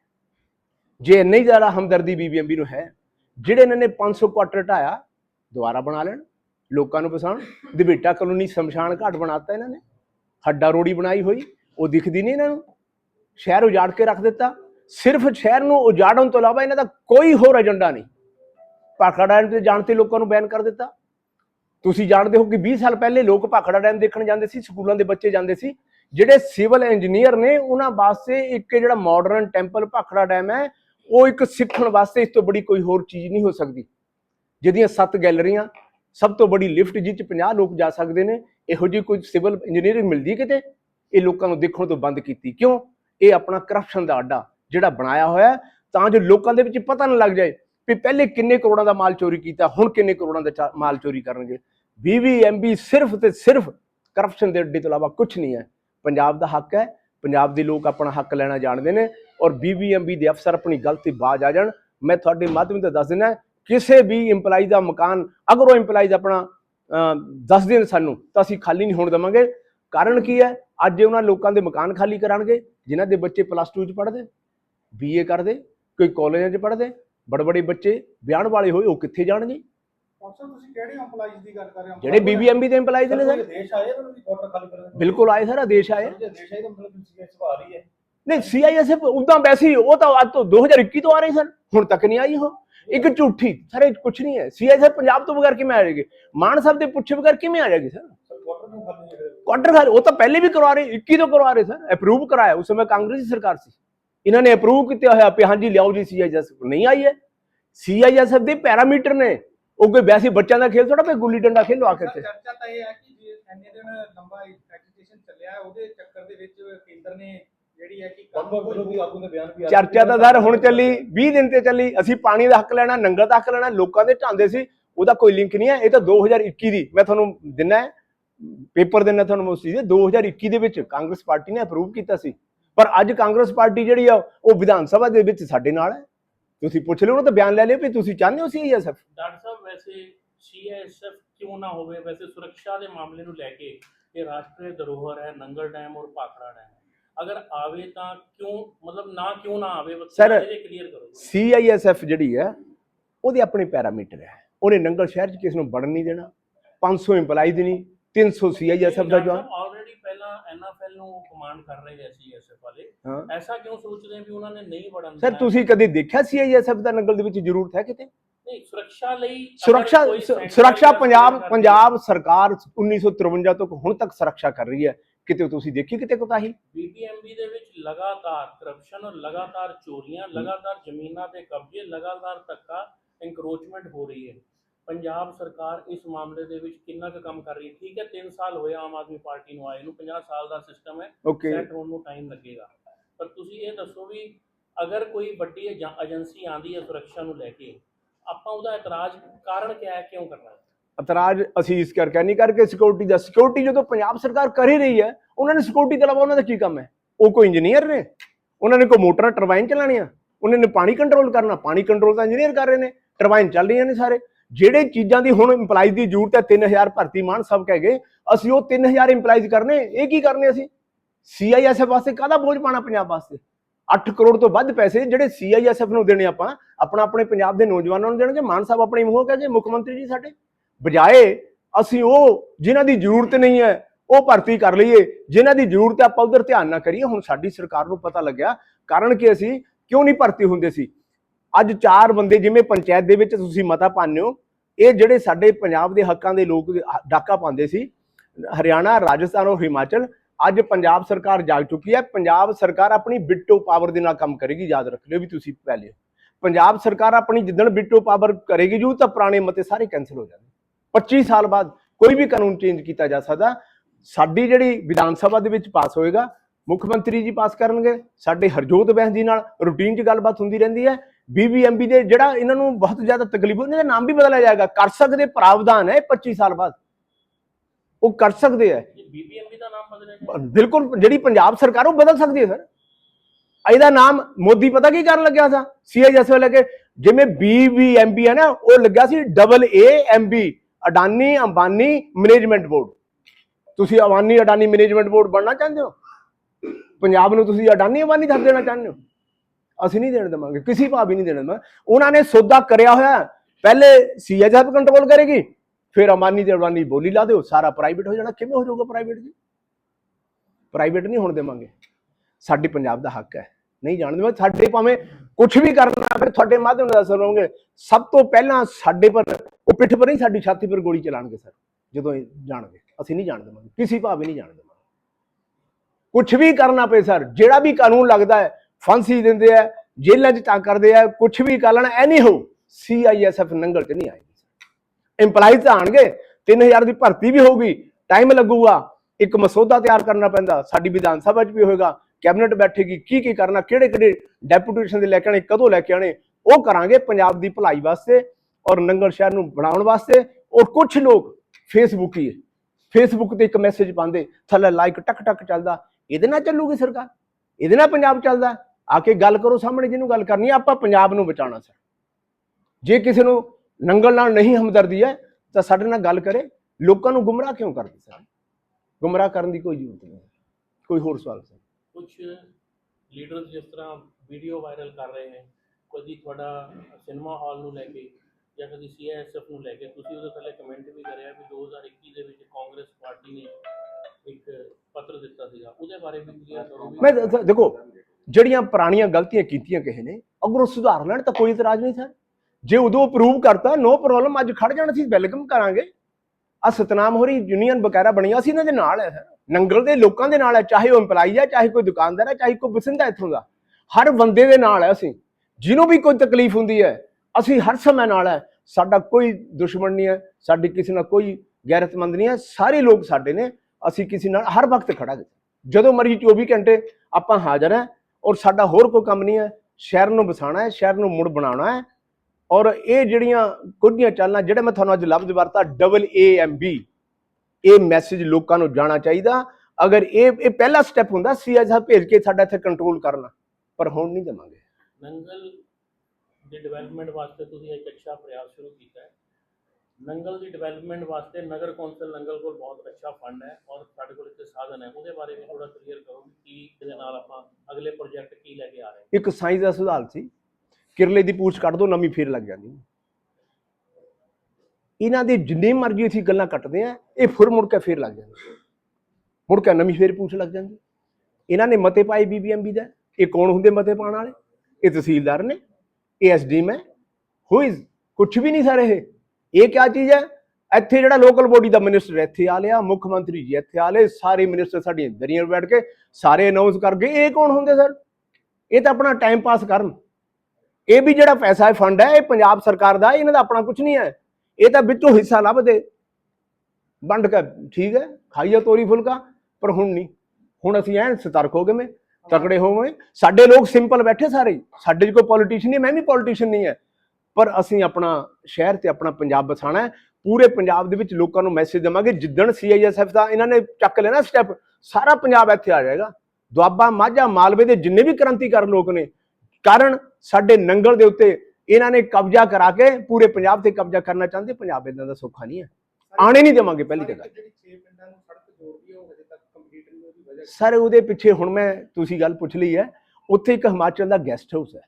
ਜੇ ਇੰਨੀ ਜ਼ਿਆਦਾ ਹਮਦਰਦੀ ਬੀਬੀਐਮਬੀ ਨੂੰ ਹੈ, ਜਿਹੜੇ ਇਹਨਾਂ ਨੇ 500 ਕੁਆਟਰ ਢਾਇਆ ਦੁਬਾਰਾ ਬਣਾ ਲੈਣ, ਲੋਕਾਂ ਨੂੰ ਪਸੰਦ ਦਬੇਟਾ ਕਲੋਨੀ ਸ਼ਮਸ਼ਾਨ ਘਾਟ ਬਣਾਤਾ ਇਹਨਾਂ ਨੇ, ਹੱਡਾ ਰੋੜੀ ਬਣਾਈ ਹੋਈ, ਉਹ ਦਿਖਦੀ ਨਹੀਂ ਇਹਨਾਂ ਨੂੰ, ਸ਼ਹਿਰ ਉਜਾੜ ਕੇ ਰੱਖ ਦਿੱਤਾ ਸਿਰਫ ਸ਼ਹਿਰ ਨੂੰ ਉਜਾੜਨ ਤੋਂ ਇਲਾਵਾ ਇਹਨਾਂ ਦਾ ਕੋਈ ਹੋਰ ਏਜੰਡਾ ਨਹੀਂ। ਭਾਖੜਾ ਡੈਮ ਤੇ ਜਾਣ ਤੇ ਲੋਕਾਂ ਨੂੰ ਬੈਨ ਕਰ ਦਿੱਤਾ। ਤੁਸੀਂ ਜਾਣਦੇ ਹੋ ਕਿ 20 ਸਾਲ ਪਹਿਲੇ ਲੋਕ ਭਾਖੜਾ ਡੈਮ ਦੇਖਣ ਜਾਂਦੇ ਸੀ, ਸਕੂਲਾਂ ਦੇ ਬੱਚੇ ਜਾਂਦੇ ਸੀ। ਜਿਹੜੇ ਸਿਵਲ ਇੰਜੀਨੀਅਰ ਨੇ, ਉਹਨਾਂ ਵਾਸਤੇ ਇੱਕ ਜਿਹੜਾ ਮਾਡਰਨ ਟੈਂਪਲ ਭਾਖੜਾ ਡੈਮ ਹੈ, ਉਹ ਇੱਕ ਸਿੱਖਣ ਵਾਸਤੇ ਇਸ ਤੋਂ ਬੜੀ ਕੋਈ ਹੋਰ ਚੀਜ਼ ਨਹੀਂ ਹੋ ਸਕਦੀ। ਜਿਹਦੀਆਂ ਸੱਤ ਗੈਲਰੀਆਂ, ਸਭ ਤੋਂ ਬੜੀ ਲਿਫਟ ਜਿਹ 'ਚ 50 ਲੋਕ ਜਾ ਸਕਦੇ ਨੇ, ਇਹੋ ਜਿਹੀ ਕੋਈ ਸਿਵਲ ਇੰਜੀਨੀਅਰਿੰਗ ਮਿਲਦੀ ਕਿਤੇ? ਇਹ ਲੋਕਾਂ ਨੂੰ ਦੇਖਣ ਤੋਂ ਬੰਦ ਕੀਤੀ। ਕਿਉਂ? ਇਹ ਆਪਣਾ ਕਰਪਸ਼ਨ ਦਾ ਅੱਡਾ। ਜਿਹੜਾ ਬਣਾਇਆ ਹੋਇਆ ਤਾਂ ਜੋ ਲੋਕਾਂ ਦੇ ਵਿੱਚ ਪਤਾ ਨਾ ਲੱਗ ਜਾਏ ਵੀ ਪਹਿਲੇ ਕਿੰਨੇ ਕਰੋੜਾਂ ਦਾ ਮਾਲ ਚੋਰੀ ਕੀਤਾ ਹੁਣ ਕਿੰਨੇ ਕਰੋੜਾਂ ਦਾ ਚਾ- ਮਾਲ ਚੋਰੀ ਕਰਨਗੇ। 20 ਐਮਬੀ ਸਿਰਫ ਤੇ ਸਿਰਫ ਕਰਪਸ਼ਨ ਦੇ ਅੱਡੇ ਤੋਂ ਇਲਾਵਾ ਕੁਝ ਨਹੀਂ ਹੈ। ਪੰਜਾਬ ਦਾ ਹੱਕ ਹੈ ਪੰਜਾਬ ਦੇ ਲੋਕ ਆਪਣਾ ਹੱਕ ਲੈਣਾ ਜਾਣਦੇ ਨੇ ਔਰ ਬੀਬੀਐਮਬੀ ਦੇ ਅਫਸਰ ਆਪਣੀ ਗਲਤੀ ਬਾਜ ਆ ਜਾਣ। ਮੈਂ ਤੁਹਾਡੇ ਮਾਧਿਅਮ ਤੋਂ ਦੱਸ ਦਿੰਦਾ ਕਿਸੇ ਵੀ EMPLOYEE ਦਾ ਮਕਾਨ ਅਗਰ ਉਹ EMPLOYEES ਆਪਣਾ ਅਹ, ਦੱਸ ਦੇਣ ਸਾਨੂੰ ਤਾਂ ਅਸੀਂ ਖਾਲੀ ਨਹੀਂ ਹੋਣ ਦੇਵਾਂਗੇ। ਕਾਰਨ ਕੀ ਹੈ? ਅੱਜ ਉਹਨਾਂ ਲੋਕਾਂ ਦੇ ਮਕਾਨ ਖਾਲੀ ਕਰਾਂਗੇ ਜਿਨ੍ਹਾਂ ਦੇ ਬੱਚੇ ਪਲੱਸ 2 ਚ ਪੜ੍ਹਦੇ। ਬੀਏ ਕਰਦੇ ਕੋਈ ਕਾਲਜਾਂ 'ਚ ਪੜ੍ਹਦੇ ਬੜੇ ਬੜੇ ਬੱਚੇ ਵਿਆਹਣ ਵਾਲੇ ਹੋਏ ਉਹ ਕਿੱਥੇ ਜਾਣਗੇ? ਕੌਂਸਲ ਤੁਸੀਂ ਕਿਹੜੇ EMPLOYEES ਦੀ ਗੱਲ ਕਰ ਰਹੇ ਹੋ? ਜਿਹੜੇ ਬੀਬੀਐਮਬੀ ਦੇ EMPLOYEES ਨੇ ਸਰ ਸਰ। ਦੇਸ਼ ਆਏ ਕੁਆਟਰ ਖਾਲੀ ਦੇ ਬਿਲਕੁਲ ਆਏ ਸਰ ਆਦੇਸ਼ ਆਏ। ਜੇ ਦੇਸ਼ ਆਏ ਤਾਂ ਮਤਲਬ ਤੁਸੀਂ ਸਵਾਲ ਹੀ ਹੈ? ਨਹੀਂ ਸੀਆਈਐਸਐਫ ਉਦਾਂ ਵੈਸੇ ਉਹ ਤਾਂ ਅੱਜ ਤੋਂ 2021 ਤੋਂ ਆ ਰਹੀ ਸਰ ਹੁਣ ਤੱਕ ਨਹੀਂ ਆਈ ਉਹ। ਇੱਕ ਝੂਠੀ ਸਰ ਇਹ ਕੁਝ ਨਹੀਂ ਹੈ। ਸੀਆਈਐਸਐਫ ਪੰਜਾਬ ਤੋਂ ਬਗੈਰ ਕਿਵੇਂ ਆ ਜਾਏਗੀ? ਮਾਨ ਸਾਹਿਬ ਦੇ ਪੁੱਛੇ ਬਗੈਰ ਕਿਵੇਂ ਆ ਜਾਏਗੀ ਸਰ? ਸਰ ਕੁਆਟਰ ਖਾਲੀ ਉਹ ਤਾਂ ਪਹਿਲੇ ਵੀ ਕਰਵਾ ਰਹੇ 21 ਤੋਂ ਕਰਵਾ ਰਹੇ ਸਰ ਅਪਰੂਵ ਕਰਾਇਆ ਉਸ ਸਮੇਂ ਕਾਂਗਰਸੀ ਸਰਕਾਰ ਸੀ। ਇਹਨਾਂ ਨੇ ਅਪਰੂਵ ਕੀਤਾ ਹੋਇਆ ਵੀ ਹਾਂਜੀ ਲਿਆਓ ਜੀ ਸੀਆਈਐਸਐਫ ਨਹੀਂ ਆਈ ਹੈ ਸੀਆਈਐਸਐਫ ਦੇ ਪੈਰਾਮੀਟਰ ਨੇ ਉਹ ਕੋਈ ਵੈਸੇ ਬੱਚਿਆਂ ਦਾ ਖੇਲ ਥੋੜਾ ਪੇ ਗੁੱਲੀ ਡੰਡਾ ਖੇਲੋ ਆ ਕੇ ਸਰ ਚਰਚਾ ਤਾਂ ਇਹ ਹੈ ਕਿ ਜੇ ਇੰਨੇ ਦਿਨ ਲੰਬਾ ਐਜੀਟੇਸ਼ਨ ਚੱਲਿਆ ਹੈ, ਉਹਦੇ ਚੱਕਰ ਦੇ ਵਿੱਚ ਕੇਂਦਰ ਨੇ ਜਿਹੜੀ ਹੈ ਕਿ ਚਰਚਾ ਤਾਂ ਸਰ ਹੁਣ ਚੱਲੀ 20 ਦਿਨ ਤੇ ਚੱਲੀ ਅਸੀਂ ਪਾਣੀ ਦਾ ਹੱਕ ਲੈਣਾ ਨੰਗਲ ਦਾ ਹੱਕ ਲੈਣਾ ਲੋਕਾਂ ਦੇ ਢਾਂਦੇ ਸੀ ਉਹਦਾ ਕੋਈ ਲਿੰਕ ਨਹੀਂ ਹੈ ਇਹ ਤਾਂ 2021 ਦੀ ਮੈਂ ਤੁਹਾਨੂੰ ਦਿਨਾ ਹੈ ਪੇਪਰ ਦਿਨਾ ਤੁਹਾਨੂੰ ਉਸ ਚੀਜ਼ ਦੇ 2021 ਦੇ ਵਿੱਚ ਕਾਂਗਰਸ ਪਾਰਟੀ ਨੇ ਅਪਰੂਵ ਕੀਤਾ ਸੀ ਪਰ ਅੱਜ ਕਾਂਗਰਸ ਪਾਰਟੀ ਜਿਹੜੀ ਆ ਉਹ ਵਿਧਾਨ ਸਭਾ ਦੇ ਵਿੱਚ ਸਾਡੇ ਨਾਲ ਹੈ। ਤੁਸੀਂ ਪੁੱਛ ਲਿਓ ਉਹਨਾਂ ਤਾਂ ਬਿਆਨ ਲੈ ਲਿਓ ਵੀ ਤੁਸੀਂ ਚਾਹੁੰਦੇ ਹੋ ਸੀ ਇਹ ਸਭ ਡਾਕਟਰ ਸਾਹਿਬ ਵੈਸੇ ਸੀਐਸਐਫ ਕਿਉਂ ਨਾ ਹੋਵੇ? ਵੈਸੇ ਸੁਰੱਖਿਆ ਦੇ ਮਾਮਲੇ ਨੂੰ ਲੈ ਕੇ ਇਹ ਰਾਸ਼ਟਰੀ ਧਰੋਹਰ ਹੈ ਨੰਗਲ ਡੈਮ ਔਰ ਪਾਖੜਾ ਡੈਮ। ਅਗਰ ਆਵੇ ਤਾਂ ਕਿਉਂ ਮਤਲਬ ਨਾ ਕਿਉਂ ਨਾ ਆਵੇ Sir, ਇਹਦੇ ਕਲੀਅਰ ਕਰੋ। ਸੀਆਈਐਸਐਫ ਜਿਹੜੀ ਹੈ ਉਹਦੇ ਆਪਣੇ ਪੈਰਾਮੀਟਰ ਹੈ। ਉਹਨੇ ਨੰਗਲ ਸ਼ਹਿਰ 'ਚ ਕਿਸ ਨੂੰ ਵੜਨ ਨਹੀਂ ਦੇਣਾ 500 EMPLOYEE ਦੀ ਨਹੀਂ 300 ਸੀਆਈਐਸਐਫ ਦਾ ਜਵਾਨ ਐਨਐਫਐਲ ਨੂੰ ਕਮਾਂਡ ਕਰ ਰਹੇ ਹੈ ਸੀਐਸਐਫ ਵਾਲੇ। ਹਾਂ। ਐਸਾ ਕਿਉਂ ਸੋਚਦੇ ਵੀ ਉਹਨਾਂ ਨੇ ਨਹੀਂ ਵੜਨ ਸਰ ਦੇਣਾ? ਤੁਸੀਂ ਕਦੇ ਦੇਖਿਆ ਸੀਆਈਐਸਐਫ ਦਾ ਨੰਗਲ ਦੇ ਵਿੱਚ ਜ਼ਰੂਰਤ ਹੈ ਕਿਤੇ? ਨਹੀਂ ਸੁਰੱਖਿਆ ਲਈ ਅਗਰ ਸੁਰੱਖਿਆ ਕੋਈ ਸੁ- ਸੁਰੱਖਿਆ ਜਾਂ ਪੰਜਾਬ state ਪੰਜਾਬ ਸਰਕਾਰ 1953 ਤੋਂ ਹੁਣ ਤੱਕ ਸੁਰੱਖਿਆ ਕਰ ਰਹੀ ਹੈ। ਕਿਤੇ ਤੁਸੀਂ ਦੇਖੀ ਕਿਤੇ ਕੋਤਾਹੀ? ਬੀਬੀਐਮਬੀ ਦੇ ਵਿੱਚ ਲਗਾਤਾਰ ਕਰਪਸ਼ਨ ਔਰ ਲਗਾਤਾਰ ਚੋਰੀਆਂ ਲਗਾਤਾਰ ਜ਼ਮੀਨਾਂ ਤੇ ਕਬਜ਼ੇ ਲਗਾਤਾਰ ਧੱਕਾ ਇਨਕਰੋਚਮੈਂਟ ਹੋ ਰਹੀ ਹੈ। ਪੰਜਾਬ ਸਰਕਾਰ ਇਸ ਮਾਮਲੇ ਦੇ ਵਿੱਚ ਕਿੰਨਾ ਕੁ ਕੰਮ ਕਰ ਰਹੀ ਹੈ? ਠੀਕ ਹੈ 3 ਸਾਲ ਹੋਏ ਆਮ ਆਦਮੀ ਪਾਰਟੀ ਨੂੰ ਆਏ ਨੂੰ 50 ਸਾਲ ਦਾ ਸਿਸਟਮ ਹੈ ਸੈਟ ਹੋਣ ਨੂੰ ਟਾਈਮ ਲੱਗੇਗਾ। ਪਰ ਤੁਸੀਂ ਇਹ ਦੱਸੋ ਵੀ ਅਗਰ ਕੋਈ ਵੱਡੀ ਏਜੰ- ਏਜੰਸੀ ਆਂਦੀ ਹੈ ਸੁਰੱਖਿਆ ਨੂੰ ਲੈ ਕੇ ਆਪਾਂ ਉਹਦਾ ਇਤਰਾਜ਼ ਕਾਰਨ ਕਿਆ ਹੈ ਕਿਉਂ ਕਰਨਾ ਹੈ? ਇਤਰਾਜ਼ ਅਸੀਂ ਇਸ ਕਰਕੇ ਨਹੀਂ ਕਰਕੇ ਸਿਕਿਉਰਿਟੀ ਦਾ ਸਿਕਿਉਰਿਟੀ ਜਦੋਂ ਪੰਜਾਬ ਸਰਕਾਰ ਕਰ ਹੀ ਰਹੀ ਹੈ ਉਹਨਾਂ ਨੇ ਸਿਕਿਉਰਿਟੀ ਤੋਂ ਇਲਾਵਾ ਉਹਨਾਂ ਦਾ ਕੀ ਕੰਮ ਹੈ? ਉਹ ਕੋਈ ਇੰਜੀਨੀਅਰ ਨੇ। ਉਹਨਾਂ ਨੇ ਕੋਈ ਮੋਟਰਾਂ ਟਰਬਾਈਨ ਚਲਾਉਣੀਆਂ। ਉਹਨਾਂ ਨੇ ਪਾਣੀ ਕੰਟਰੋਲ ਕਰਨਾ। ਪਾਣੀ ਕੰਟਰੋਲ ਤਾਂ ਇੰਜੀਨੀਅਰ ਕਰ ਰਹੇ ਨੇ। ਟਰਬਾਈਨ ਚੱਲ ਰਹੀਆਂ ਨੇ ਸਾਰੇ। ਜਿਹੜੇ ਚੀਜ਼ਾਂ ਦੀ ਹੁਣ EMPLOYEES ਦੀ ਜ਼ਰੂਰਤ ਹੈ 3000 ਭਰਤੀ ਮਾਨ ਸਭ ਕਹਿ ਗਏ, ਅਸੀਂ ਉਹ 3000 EMPLOYEES ਕਰਨੇ, ਇਹ ਕੀ ਕਰਨੇ ਅਸੀਂ? ਸੀਆਈਐਸਐਫ ਵਾਸਤੇ ਕਾਹਦਾ ਬੋਝ ਪਾਣਾ ਪੰਜਾਬ ਵਾਸਤੇ? 8 ਕਰੋੜ ਤੋਂ ਵੱਧ ਪੈਸੇ ਜਿਹੜੇ ਸੀਆਈਐਸਐਫ ਨੂੰ ਦੇਣੇ ਆਪਾਂ, ਆਪਣਾ ਆਪਣੇ ਪੰਜਾਬ ਦੇ ਨੌਜਵਾਨਾਂ ਨੂੰ ਦੇਣਗੇ, ਮਾਨ ਸਾਹਿਬ ਆਪਣੇ ਮੂੰਹੋਂ ਕਹਿ ਗਏ, ਮੁੱਖ ਮੰਤਰੀ ਜੀ ਸਾਡੇ। ਬਜਾਏ ਅਸੀਂ ਉਹ ਜਿਨ੍ਹਾਂ ਦੀ ਜ਼ਰੂਰਤ ਨਹੀਂ ਹੈ, ਉਹ ਭਰਤੀ ਕਰ ਲਈਏ, ਜਿਨ੍ਹਾਂ ਦੀ ਜ਼ਰੂਰਤ ਹੈ, ਆਪਾਂ ਉਧਰ ਧਿਆਨ ਨਾ ਕਰੀਏ। ਹੁਣ ਸਾਡੀ ਸਰਕਾਰ ਨੂੰ ਪਤਾ ਲੱਗਿਆ, ਕਾਰਨ ਕਿ ਅਸੀਂ? ਕਿਉਂ ਨਹੀਂ ਭਰਤੀ ਹੁੰਦੇ ਸੀ? ਅੱਜ ਚਾਰ ਬੰਦੇ ਜਿਵੇਂ ਪੰਚਾਇਤ ਦੇ ਵਿੱਚ ਤੁਸੀਂ ਮਤਾ ਪਾਉਂਦੇ ਹੋ ਇਹ ਜਿਹੜੇ ਸਾਡੇ ਪੰਜਾਬ ਦੇ ਹੱਕਾਂ ਦੇ ਲੋਕ ਡਾਕਾ ਪਾਉਂਦੇ ਸੀ, ਹਰਿਆਣਾ, ਰਾਜਸਥਾਨ ਔਰ ਹਿਮਾਚਲ, ਅੱਜ ਪੰਜਾਬ ਸਰਕਾਰ ਜਾਗ ਚੁੱਕੀ ਹੈ। ਪੰਜਾਬ ਸਰਕਾਰ ਆਪਣੀ ਬਿੱਟੋ ਪਾਵਰ ਦੇ ਨਾਲ ਕੰਮ ਕਰੇਗੀ, ਯਾਦ ਰੱਖ ਲਿਓ ਵੀ ਤੁਸੀਂ ਪਹਿਲੇ। ਪੰਜਾਬ ਸਰਕਾਰ ਆਪਣੀ ਜਿੱਦਣ ਬਿੱਟੋ ਪਾਵਰ ਕਰੇਗੀ ਜੂ, ਤਾਂ ਪੁਰਾਣੇ ਮਤੇ ਸਾਰੇ ਕੈਨਸਲ ਹੋ ਜਾਣਗੇ। 25 ਸਾਲ ਬਾਅਦ ਕੋਈ ਵੀ ਕਾਨੂੰਨ ਚੇਂਜ ਕੀਤਾ ਜਾ ਸਕਦਾ। ਸਾਡੀ ਜਿਹੜੀ ਵਿਧਾਨ ਸਭਾ ਦੇ ਵਿੱਚ ਪਾਸ ਹੋਏਗਾ, ਮੁੱਖ ਮੰਤਰੀ ਜੀ ਪਾਸ ਕਰਨਗੇ, ਸਾਡੇ ਹਰਜੋਤ ਬਹਿਸ ਜੀ ਨਾਲ ਰੂਟੀਨ 'ਚ ਗੱਲਬਾਤ ਹੁੰਦੀ ਰਹਿੰਦੀ ਹੈ। ਬੀਬੀਐਮਬੀ ਦੇ ਜਿਹੜਾ ਇਹਨਾਂ ਨੂੰ ਬਹੁਤ ਜ਼ਿਆਦਾ ਤਕਲੀਫ ਉਹਨਾਂ ਦਾ ਨਾਮ ਵੀ ਬਦਲਿਆ ਜਾਏਗਾ। ਕਰ ਸਕਦੇ ਪ੍ਰਾਵਧਾਨ ਹੈ 25 ਸਾਲ ਬਾਅਦ। ਉਹ ਕਰ ਸਕਦੇ ਹੈ। ਜੇ ਬੀਬੀਐਮਬੀ ਦਾ ਨਾਮ ਬਦਲਿਆ ਬਿਲਕੁਲ ਜਿਹੜੀ ਪੰਜਾਬ ਸਰਕਾਰ ਉਹ ਬਦਲ ਸਕਦੀ ਹੈ ਸਰ ਇਹਦਾ ਨਾਮ ਮੋਦੀ ਪਤਾ ਕੀ ਕਰਨ ਲੱਗਿਆ ਸੀ? ਸੀਆਈਐਸ ਵਾਲੇ ਕੇ। ਜਿਵੇਂ ਬੀਬੀਐਮਬੀ ਹੈ ਨਾ ਉਹ ਲੱਗਿਆ ਸੀ double A MB Adani Ambani management board. ਤੁਸੀਂ ਅਵਾਨੀ ਅਡਾਨੀ ਮੈਨੇਜਮੈਂਟ ਬੋਰਡ ਬਣਨਾ ਚਾਹੁੰਦੇ ਹੋ? ਪੰਜਾਬ ਨੂੰ ਤੁਸੀਂ ਅਡਾਨੀ ਅੰਬਾਨੀ ਦੱਸ ਦੇਣਾ ਚਾਹੁੰਦੇ ਹੋ? ਅਸੀਂ ਨਹੀਂ ਦੇਣ ਦੇਵਾਂਗੇ, ਕਿਸੇ ਭਾਅ ਵੀ ਨਹੀਂ ਦੇਣ ਦੇਵਾਂਗੇ ਉਹਨਾਂ ਨੇ ਸੌਦਾ ਕਰਿਆ ਹੋਇਆ ਹੈ। ਪਹਿਲੇ ਸੀਐਚਐਫ ਕੰਟਰੋਲ ਕਰੇਗੀ, ਫਿਰ ਅਮਾਨੀ ਤੇ ਅਡਾਨੀ ਬੋਲੀ ਲਾ ਦਿਓ, ਸਾਰਾ ਪ੍ਰਾਈਵੇਟ ਹੋ ਜਾਣਾ। ਕਿਵੇਂ ਹੋ ਜਾਊਗਾ ਪ੍ਰਾਈਵੇਟ ਜੀ? ਪ੍ਰਾਈਵੇਟ ਨਹੀਂ ਹੋਣ ਦੇਵਾਂਗੇ। ਸਾਡੀ ਪੰਜਾਬ ਦਾ ਹੱਕ ਹੈ। ਨਹੀਂ ਜਾਣ ਦੇਵਾਂਗੇ ਸਾਡੇ ਭਾਵੇਂ ਕੁਝ ਵੀ ਕਰਨਾ ਫਿਰ ਤੁਹਾਡੇ ਮਾਧਿਅਮ ਨਾਲ ਦੱਸ ਰਹੋਗੇ ਸਭ ਤੋਂ ਪਹਿਲਾਂ ਸਾਡੇ ਪਰ, ਉਹ ਪਿੱਠ ਪਰ ਨਹੀਂ, ਸਾਡੀ ਛਾਤੀ ਪਰ ਗੋਲੀ ਚਲਾਣਗੇ ਸਰ, ਜਦੋਂ ਇਹ ਜਾਣਗੇ। ਅਸੀਂ ਨਹੀਂ ਜਾਣ ਦੇਵਾਂਗੇ। ਕਿਸੇ ਭਾਵੇਂ ਨਹੀਂ ਜਾਣ ਦੇਵਾਂਗੇ। ਕੁਝ ਵੀ ਕਰਨਾ ਪਏ ਸਰ, ਜਿਹੜਾ ਵੀ ਕਾਨੂੰਨ ਲੱਗਦਾ ਹੈ ਫਾਂਸੀ ਦਿੰਦੇ ਆ, ਜੇਲ੍ਹਾਂ 'ਚ ਤਾਂ ਕਰਦੇ ਆ ਕੁਝ ਵੀ ਕਰ ਲੈਣਾ ਐਨੀ ਹੋ ਸੀਆਈਐਸਐਫ ਨੰਗਲ 'ਚ ਨਹੀਂ ਆਏਗੀ EMPLOYEES ਤਾਂ ਆਣਗੇ 3000 ਦੀ ਭਰਤੀ ਵੀ ਹੋਊਗੀ ਟਾਈਮ ਲੱਗੂਗਾ, ਇੱਕ ਮਸੌਦਾ ਤਿਆਰ ਕਰਨਾ ਪੈਂਦਾ, ਸਾਡੀ ਵਿਧਾਨ ਸਭਾ 'ਚ ਵੀ ਹੋਏਗਾ, ਕੈਬਨਿਟ ਬੈਠੇਗੀ, ਕੀ ਕੀ ਕਰਨਾ, ਕਿਹੜੇ ਕਿਹੜੇ ਡੈਪੂਟੇਸ਼ਨ ਦੇ ਲੈ ਕੇ ਆਣੇ ਕਦੋਂ ਲੈ ਕੇ ਆਣੇ ਉਹ ਕਰਾਂਗੇ ਪੰਜਾਬ ਦੀ ਭਲਾਈ ਵਾਸਤੇ ਔਰ ਨੰਗਲ ਸ਼ਹਿਰ ਨੂੰ ਬਣਾਉਣ ਵਾਸਤੇ, ਔਰ ਕੁਝ ਲੋਕ ਫੇਸਬੁੱਕ ਹੀ ਫੇਸਬੁੱਕ ਤੇ ਇੱਕ ਮੈਸੇਜ ਪਾਉਂਦੇ, ਥੱਲੇ ਲਾਈਕ ਟਕ ਟਕ ਚੱਲਦਾ, ਇਹਦੇ ਨਾਲ ਚੱਲੂਗੀ ਸਰਕਾਰ, ਇਹਦੇ ਨਾਲ ਪੰਜਾਬ ਚੱਲਦਾ ਆ ਕੇ ਗੱਲ ਕਰੋ ਸਾਹਮਣੇ ਜਿਹਨੂੰ ਗੱਲ ਕਰਨੀ ਹੈ ਆਪਾਂ ਪੰਜਾਬ ਨੂੰ ਬਚਾਉਣਾ ਸਰ। ਜੇ ਕਿਸੇ ਨੂੰ ਨੰਗਲ ਨਾਲ ਨਹੀਂ ਹਮਦਰਦੀ ਹੈ ਤਾਂ ਸਾਡੇ ਨਾਲ ਗੱਲ ਕਰੇ। ਲੋਕਾਂ ਨੂੰ ਗੁੰਮਰਾਹ ਕਿਉਂ ਕਰਦੇ ਸਰ? ਗੁੰਮਰਾਹ ਕਰਨ ਦੀ ਕੋਈ ਜ਼ਰੂਰਤ ਨਹੀਂ। ਕੋਈ ਹੋਰ ਸਵਾਲ ਸਰ? ਕੁਝ ਲੀਡਰਸ ਜਿਸ ਤਰ੍ਹਾਂ ਵੀਡੀਓ ਵਾਇਰਲ ਕਰ ਰਹੇ ਨੇ ਕਦੀ ਤੁਹਾਡਾ ਸਿਨੇਮਾ ਹਾਲ ਨੂੰ ਲੈ ਕੇ ਜਾਂ ਕਦੀ ਸੀਐਸਐਫ ਨੂੰ ਲੈ ਕੇ ਤੁਸੀਂ ਉਹਦੇ ਥੱਲੇ ਕਮੈਂਟ ਵੀ ਕਰਿਆ ਵੀ 2021 ਦੇ ਵਿੱਚ ਕਾਂਗਰਸ ਪਾਰਟੀ ਨੇ ਇੱਕ ਪੱਤਰ ਦਿੱਤਾ ਸੀਗਾ। ਉਹਦੇ ਬਾਰੇ ਵੀ ਕਲੀਅਰ ਕਰੋ ਮੈਂ ਦੇਖੋ ਜਿਹੜੀਆਂ ਪੁਰਾਣੀਆਂ ਗਲਤੀਆਂ ਕੀਤੀਆਂ ਕਿਸੇ ਨੇ, ਅਗਰ ਉਹ ਸੁਧਾਰ ਲੈਣ ਤਾਂ ਕੋਈ ਇਤਰਾਜ਼ ਨਹੀਂ ਸਰ। ਜੇ ਉਦੋਂ ਅਪਰੂਵ ਕਰਤਾ ਨੋ ਪ੍ਰੋਬਲਮ ਅੱਜ ਖੜ ਜਾਣਾ ਸੀ ਵੈਲਕਮ ਕਰਾਂਗੇ। ਆ ਸਤਨਾਮ ਹੋਰੀ ਯੂਨੀਅਨ ਵਗੈਰਾ ਬਣੀਆਂ ਸੀ ਇਹਨਾਂ ਦੇ ਨਾਲ ਹੈ ਸਰ। ਨੰਗਲ ਦੇ ਲੋਕਾਂ ਦੇ ਨਾਲ ਹੈ, ਚਾਹੇ ਉਹ EMPLOYEE ਹੈ, ਚਾਹੇ ਕੋਈ ਦੁਕਾਨਦਾਰ ਹੈ, ਚਾਹੇ ਕੋਈ ਬਸਿੰਦਾ ਇੱਥੋਂ ਦਾ। ਹਰ ਬੰਦੇ ਦੇ ਨਾਲ ਹੈ ਅਸੀਂ। ਜਿਹਨੂੰ ਵੀ ਕੋਈ ਤਕਲੀਫ ਹੁੰਦੀ ਹੈ, ਅਸੀਂ ਹਰ ਸਮੇਂ ਨਾਲ ਹੈ। ਸਾਡਾ ਕੋਈ ਦੁਸ਼ਮਣ ਨਹੀਂ ਹੈ, ਸਾਡੀ ਕਿਸੇ ਨਾਲ ਕੋਈ ਗੈਰਤਮੰਦ ਨਹੀਂ ਹੈ। ਸਾਰੇ ਲੋਕ ਸਾਡੇ ਨੇ, ਅਸੀਂ ਕਿਸੇ ਨਾਲ ਹਰ ਵਕਤ ਖੜਾਂਗੇ ਜਦੋਂ ਮਰਜ਼ੀ 24 ਘੰਟੇ ਆਪਾਂ ਹਾਜ਼ਰ ਹੈ ਔਰ ਸਾਡਾ ਹੋਰ ਕੋਈ ਕੰਮ ਨਹੀਂ ਹੈ। ਸ਼ਹਿਰ ਨੂੰ ਵਸਾਉਣਾ ਹੈ, ਸ਼ਹਿਰ ਨੂੰ ਮੁੜ ਬਣਾਉਣਾ ਹੈ। ਔਰ ਇਹ ਜਿਹੜੀਆਂ ਕੁਝੀਆਂ ਚਾਲਾਂ, ਜਿਹੜੇ ਮੈਂ ਤੁਹਾਨੂੰ ਅੱਜ ਲਫ਼ਜ਼ ਵਰਤਾ ਡਬਲ ਏ ਐਮ ਬੀ ਇਹ ਮੈਸੇਜ ਲੋਕਾਂ ਨੂੰ ਜਾਣਾ ਚਾਹੀਦਾ। ਅਗਰ ਇਹ ਇਹ ਪਹਿਲਾ ਸਟੈਪ ਹੁੰਦਾ, ਸੀ ਐਸ ਭੇਜ ਕੇ ਸਾਡਾ ਇੱਥੇ ਕੰਟਰੋਲ ਕਰਨਾ। ਪਰ ਹੁਣ ਨਹੀਂ ਦੇਵਾਂਗੇ ਨੰਗਲ ਦੀ ਡਿਵੈਲਪਮੈਂਟ ਵਾਸਤੇ ਤੁਸੀਂ ਇੱਕ ਅੱਛਾ ਪ੍ਰਯਾਸ ਸ਼ੁਰੂ ਕੀਤਾ ਹੈ। ਨੰਗਲ ਦੀ ਡਿਵੈਲਪਮੈਂਟ ਵਾਸਤੇ ਨਗਰ ਕੌਂਸਲ ਨੰਗਲ ਕੋਲ ਬਹੁਤ ਅੱਛਾ ਫੰਡ ਹੈ ਔਰ ਸਾਡੇ ਕੋਲ ਇੱਥੇ ਸਾਧਨ ਹੈ। ਉਹਦੇ ਬਾਰੇ ਵੀ ਥੋੜਾ ਕਲੀਅਰ ਕਰੋ ਕਿ ਕੀ ਇਹਦੇ ਨਾਲ ਆਪਾਂ ਅਗਲੇ ਪ੍ਰੋਜੈਕਟ ਕੀ ਲੈ ਕੇ ਆ ਰਹੇ ਹਾਂ। ਇੱਕ ਸਾਇੰਸ ਦਾ ਸੁਧਾਰ ਸੀ, ਕਿਰਲੇ ਦੀ ਪੂਛ ਕੱਢ ਦੋ, ਨਵੀਂ ਫੇਰ ਲੱਗ ਜਾਂਦੀ। ਇਹਨਾਂ ਦੀ ਜਿੰਨੀ ਮਰਜ਼ੀ ਅਸੀਂ ਗੱਲਾਂ ਕੱਟਦੇ ਆ ਇਹ ਫੁਰ ਮੁੜ ਕੇ ਫੇਰ ਲੱਗ ਜਾਂਦੀ। ਮੁੜ ਕੇ ਨਵੀਂ ਫੇਰ ਪੂਛ ਲੱਗ ਜਾਂਦੀ। ਇਹਨਾਂ ਨੇ ਮਤੇ ਪਾਏ ਬੀਬੀਐਮਬੀ ਦਾ। ਇਹ ਕੌਣ ਹੁੰਦੇ ਮਤੇ ਪਾਉਣ ਵਾਲੇ? ਇਹ ਤਹਿਸੀਲਦਾਰ ਨੇ, ਇਹ ਐਸਡੀਐਮ ਹੈ। ਹੂ ਇਜ਼ ਕੁਝ ਵੀ ਨਹੀਂ ਸਰ ਇਹ। ਇਹ ਕਿਆ ਚੀਜ਼ ਹੈ? ਇੱਥੇ ਜਿਹੜਾ ਲੋਕਲ ਬੋਡੀ ਦਾ ਮਿਨਿਸਟਰ ਇੱਥੇ ਆ ਲਿਆ, ਮੁੱਖ ਮੰਤਰੀ ਜੀ ਇੱਥੇ ਆ ਲਏ, ਸਾਰੇ ਮਿਨਿਸਟਰ ਸਾਡੀਆਂ ਦਰੀਆਂ ਬੈਠ ਕੇ, ਸਾਰੇ ਅਨਾਉਂਸ ਕਰ ਗਏ ਇਹ ਕੌਣ ਹੁੰਦੇ ਸਰ? ਇਹ ਤਾਂ ਆਪਣਾ ਟਾਈਮ ਪਾਸ ਕਰਨ। ਇਹ ਵੀ ਜਿਹੜਾ ਪੈਸਾ ਹੈ ਫੰਡ ਹੈ, ਇਹ ਪੰਜਾਬ ਸਰਕਾਰ ਦਾ, ਇਹਨਾਂ ਦਾ ਆਪਣਾ ਕੁਝ ਨਹੀਂ ਹੈ। ਇਹ ਤਾਂ ਵਿੱਚੋਂ ਹਿੱਸਾ ਲੱਭਦੇ। ਵੰਡ ਕੇ, ਠੀਕ ਹੈ ਖਾਈਆ ਤੋਰੀ ਫੁਲਕਾ, ਪਰ ਹੁਣ ਨਹੀਂ। ਹੁਣ ਅਸੀਂ ਐਨ ਸਤਰਕ ਹੋ ਗਏ ਮੈਂ, ਤਕੜੇ ਹੋਵੇਂ ਸਾਡੇ ਲੋਕ ਸਿੰਪਲ ਬੈਠੇ ਸਾਰੇ। ਹੀ। ਸਾਡੇ 'ਚ ਕੋਈ ਪੋਲੀਟੀਸ਼ੀਅਨ ਨਹੀਂ, ਮੈਂ ਵੀ ਪੋਲੀਟੀਸ਼ੀਅਨ ਨਹੀਂ ਹੈ। ਪਰ ਅਸੀਂ ਆਪਣਾ ਸ਼ਹਿਰ ਤੇ ਆਪਣਾ ਪੰਜਾਬ ਬਸਾਣਾ ਹੈ। ਪੂਰੇ ਪੰਜਾਬ ਦੇ ਵਿੱਚ ਲੋਕਾਂ ਨੂੰ ਮੈਸੇਜ ਦੇਵਾਂਗੇ। ਜਿੱਦਣ ਸੀਆਈਐਸਐਫ ਦਾ ਇਹਨਾਂ ਨੇ ਚੱਕ ਲੈਣਾ ਸਟੈਪ ਸਾਰਾ ਪੰਜਾਬ ਇੱਥੇ ਆ ਜਾਏਗਾ। ਦੁਆਬਾ ਮਾਝਾ ਮਾਲਵੇ ਦੇ ਜਿੰਨੇ ਵੀ ਕ੍ਰਾਂਤੀਕਾਰ ਲੋਕ ਨੇ ਕਾਰਨ ਸਾਡੇ ਨੰਗਲ ਦੇ ਉੱਤੇ ਇਹਨਾਂ ਨੇ ਕਬਜ਼ਾ ਕਰਾ ਕੇ ਪੂਰੇ ਪੰਜਾਬ ਤੇ ਕਬਜ਼ਾ ਕਰਨਾ ਚਾਹੁੰਦੇ ਪੰਜਾਬ ਇਦਾਂ ਦਾ ਸੌਖਾ ਨਹੀਂ ਹੈ। ਆਣੇ ਨਹੀਂ ਦੇਵਾਂਗੇ ਪਹਿਲੀ ਗੱਲ। ਜਿਹੜੀ 6 ਪਿੰਡਾਂ ਨੂੰ ਸੜਕ ਜੋੜਦੀ ਹੈ ਉਹ ਹਜੇ ਤੱਕ ਕੰਪਲੀਟ ਨਹੀਂ ਉਹਦੀ ਵਜ੍ਹਾ ਸਰ ਉਹਦੇ ਪਿੱਛੇ ਹੁਣ ਮੈਂ ਤੁਸੀਂ ਗੱਲ ਪੁੱਛ ਲਈ ਹੈ ਉੱਥੇ ਇੱਕ ਹਿਮਾਚਲ ਦਾ ਗੈਸਟ ਹਾਊਸ ਹੈ।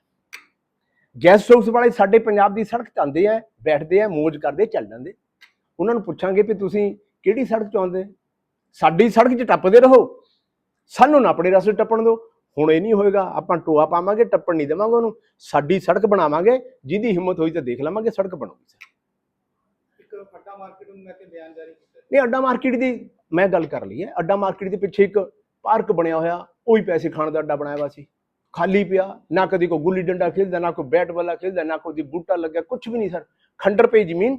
ਗੈਸਟ ਹਾਊਸ ਵਾਲੇ ਸਾਡੇ ਪੰਜਾਬ ਦੀ ਸੜਕ ਤੇ ਆਉਂਦੇ ਆ ਬੈਠਦੇ ਆ ਮौज ਕਰਦੇ ਚੱਲ ਜਾਂਦੇ। ਉਹਨਾਂ ਨੂੰ ਪੁੱਛਾਂਗੇ ਵੀ ਤੁਸੀਂ ਕਿਹੜੀ ਸੜਕ ਚਾਹੁੰਦੇ ਸਾਡੀ ਸੜਕ 'ਚ ਟੱਪਦੇ ਰਹੋ। ਸਾਨੂੰ ਨਾ ਆਪਣੇ ਰਸਤੇ ਟੱਪਣ ਦਿਓ। ਹੁਣ ਇਹ ਨਹੀਂ ਹੋਏਗਾ ਆਪਾਂ ਟੋਆ ਪਾਵਾਂਗੇ ਟੱਪਣ ਨਹੀਂ ਦੇਵਾਂਗੇ ਉਹਨੂੰ। ਸਾਡੀ ਸੜਕ ਬਣਾਵਾਂਗੇ ਜਿਹਦੀ ਹਿੰਮਤ ਹੋਈ ਤਾਂ ਦੇਖ ਲਵਾਂਗੇ ਸੜਕ ਬਣੂਗੀ ਸਰ। ਇੱਕ ਫੱਟਾ ਮਾਰਕੀਟ ਨੂੰ ਲੈ ਕੇ ਬਿਆਨ ਜਾਰੀ ਕੀਤਾ। ਨਹੀਂ ਅੱਡਾ ਮਾਰਕੀਟ ਦੀ ਮੈਂ ਗੱਲ ਕਰ ਲਈ ਹੈ। ਅੱਡਾ ਮਾਰਕੀਟ ਦੇ ਪਿੱਛੇ ਇੱਕ ਪਾਰਕ ਬਣਿਆ ਹੋਇਆ ਉਹ ਪੈਸੇ ਖਾਣ ਦਾ ਅੱਡਾ ਬਣਾਇਆ ਵਾ ਸੀ। ਖਾਲੀ ਪਿਆ ਨਾ ਕਦੀ ਕੋਈ ਗੁੱਲੀ ਡੰਡਾ ਖੇਲਦਾ ਨਾ ਕੋਈ ਬੈਟ ਵਾਲਾ ਖੇਲਦਾ ਨਾ ਕੋਈ ਬੂਟਾ ਲੱਗਿਆ ਕੁਝ ਵੀ ਨਹੀਂ ਸਰ। ਖੰਡਰ ਪਈ ਜ਼ਮੀਨ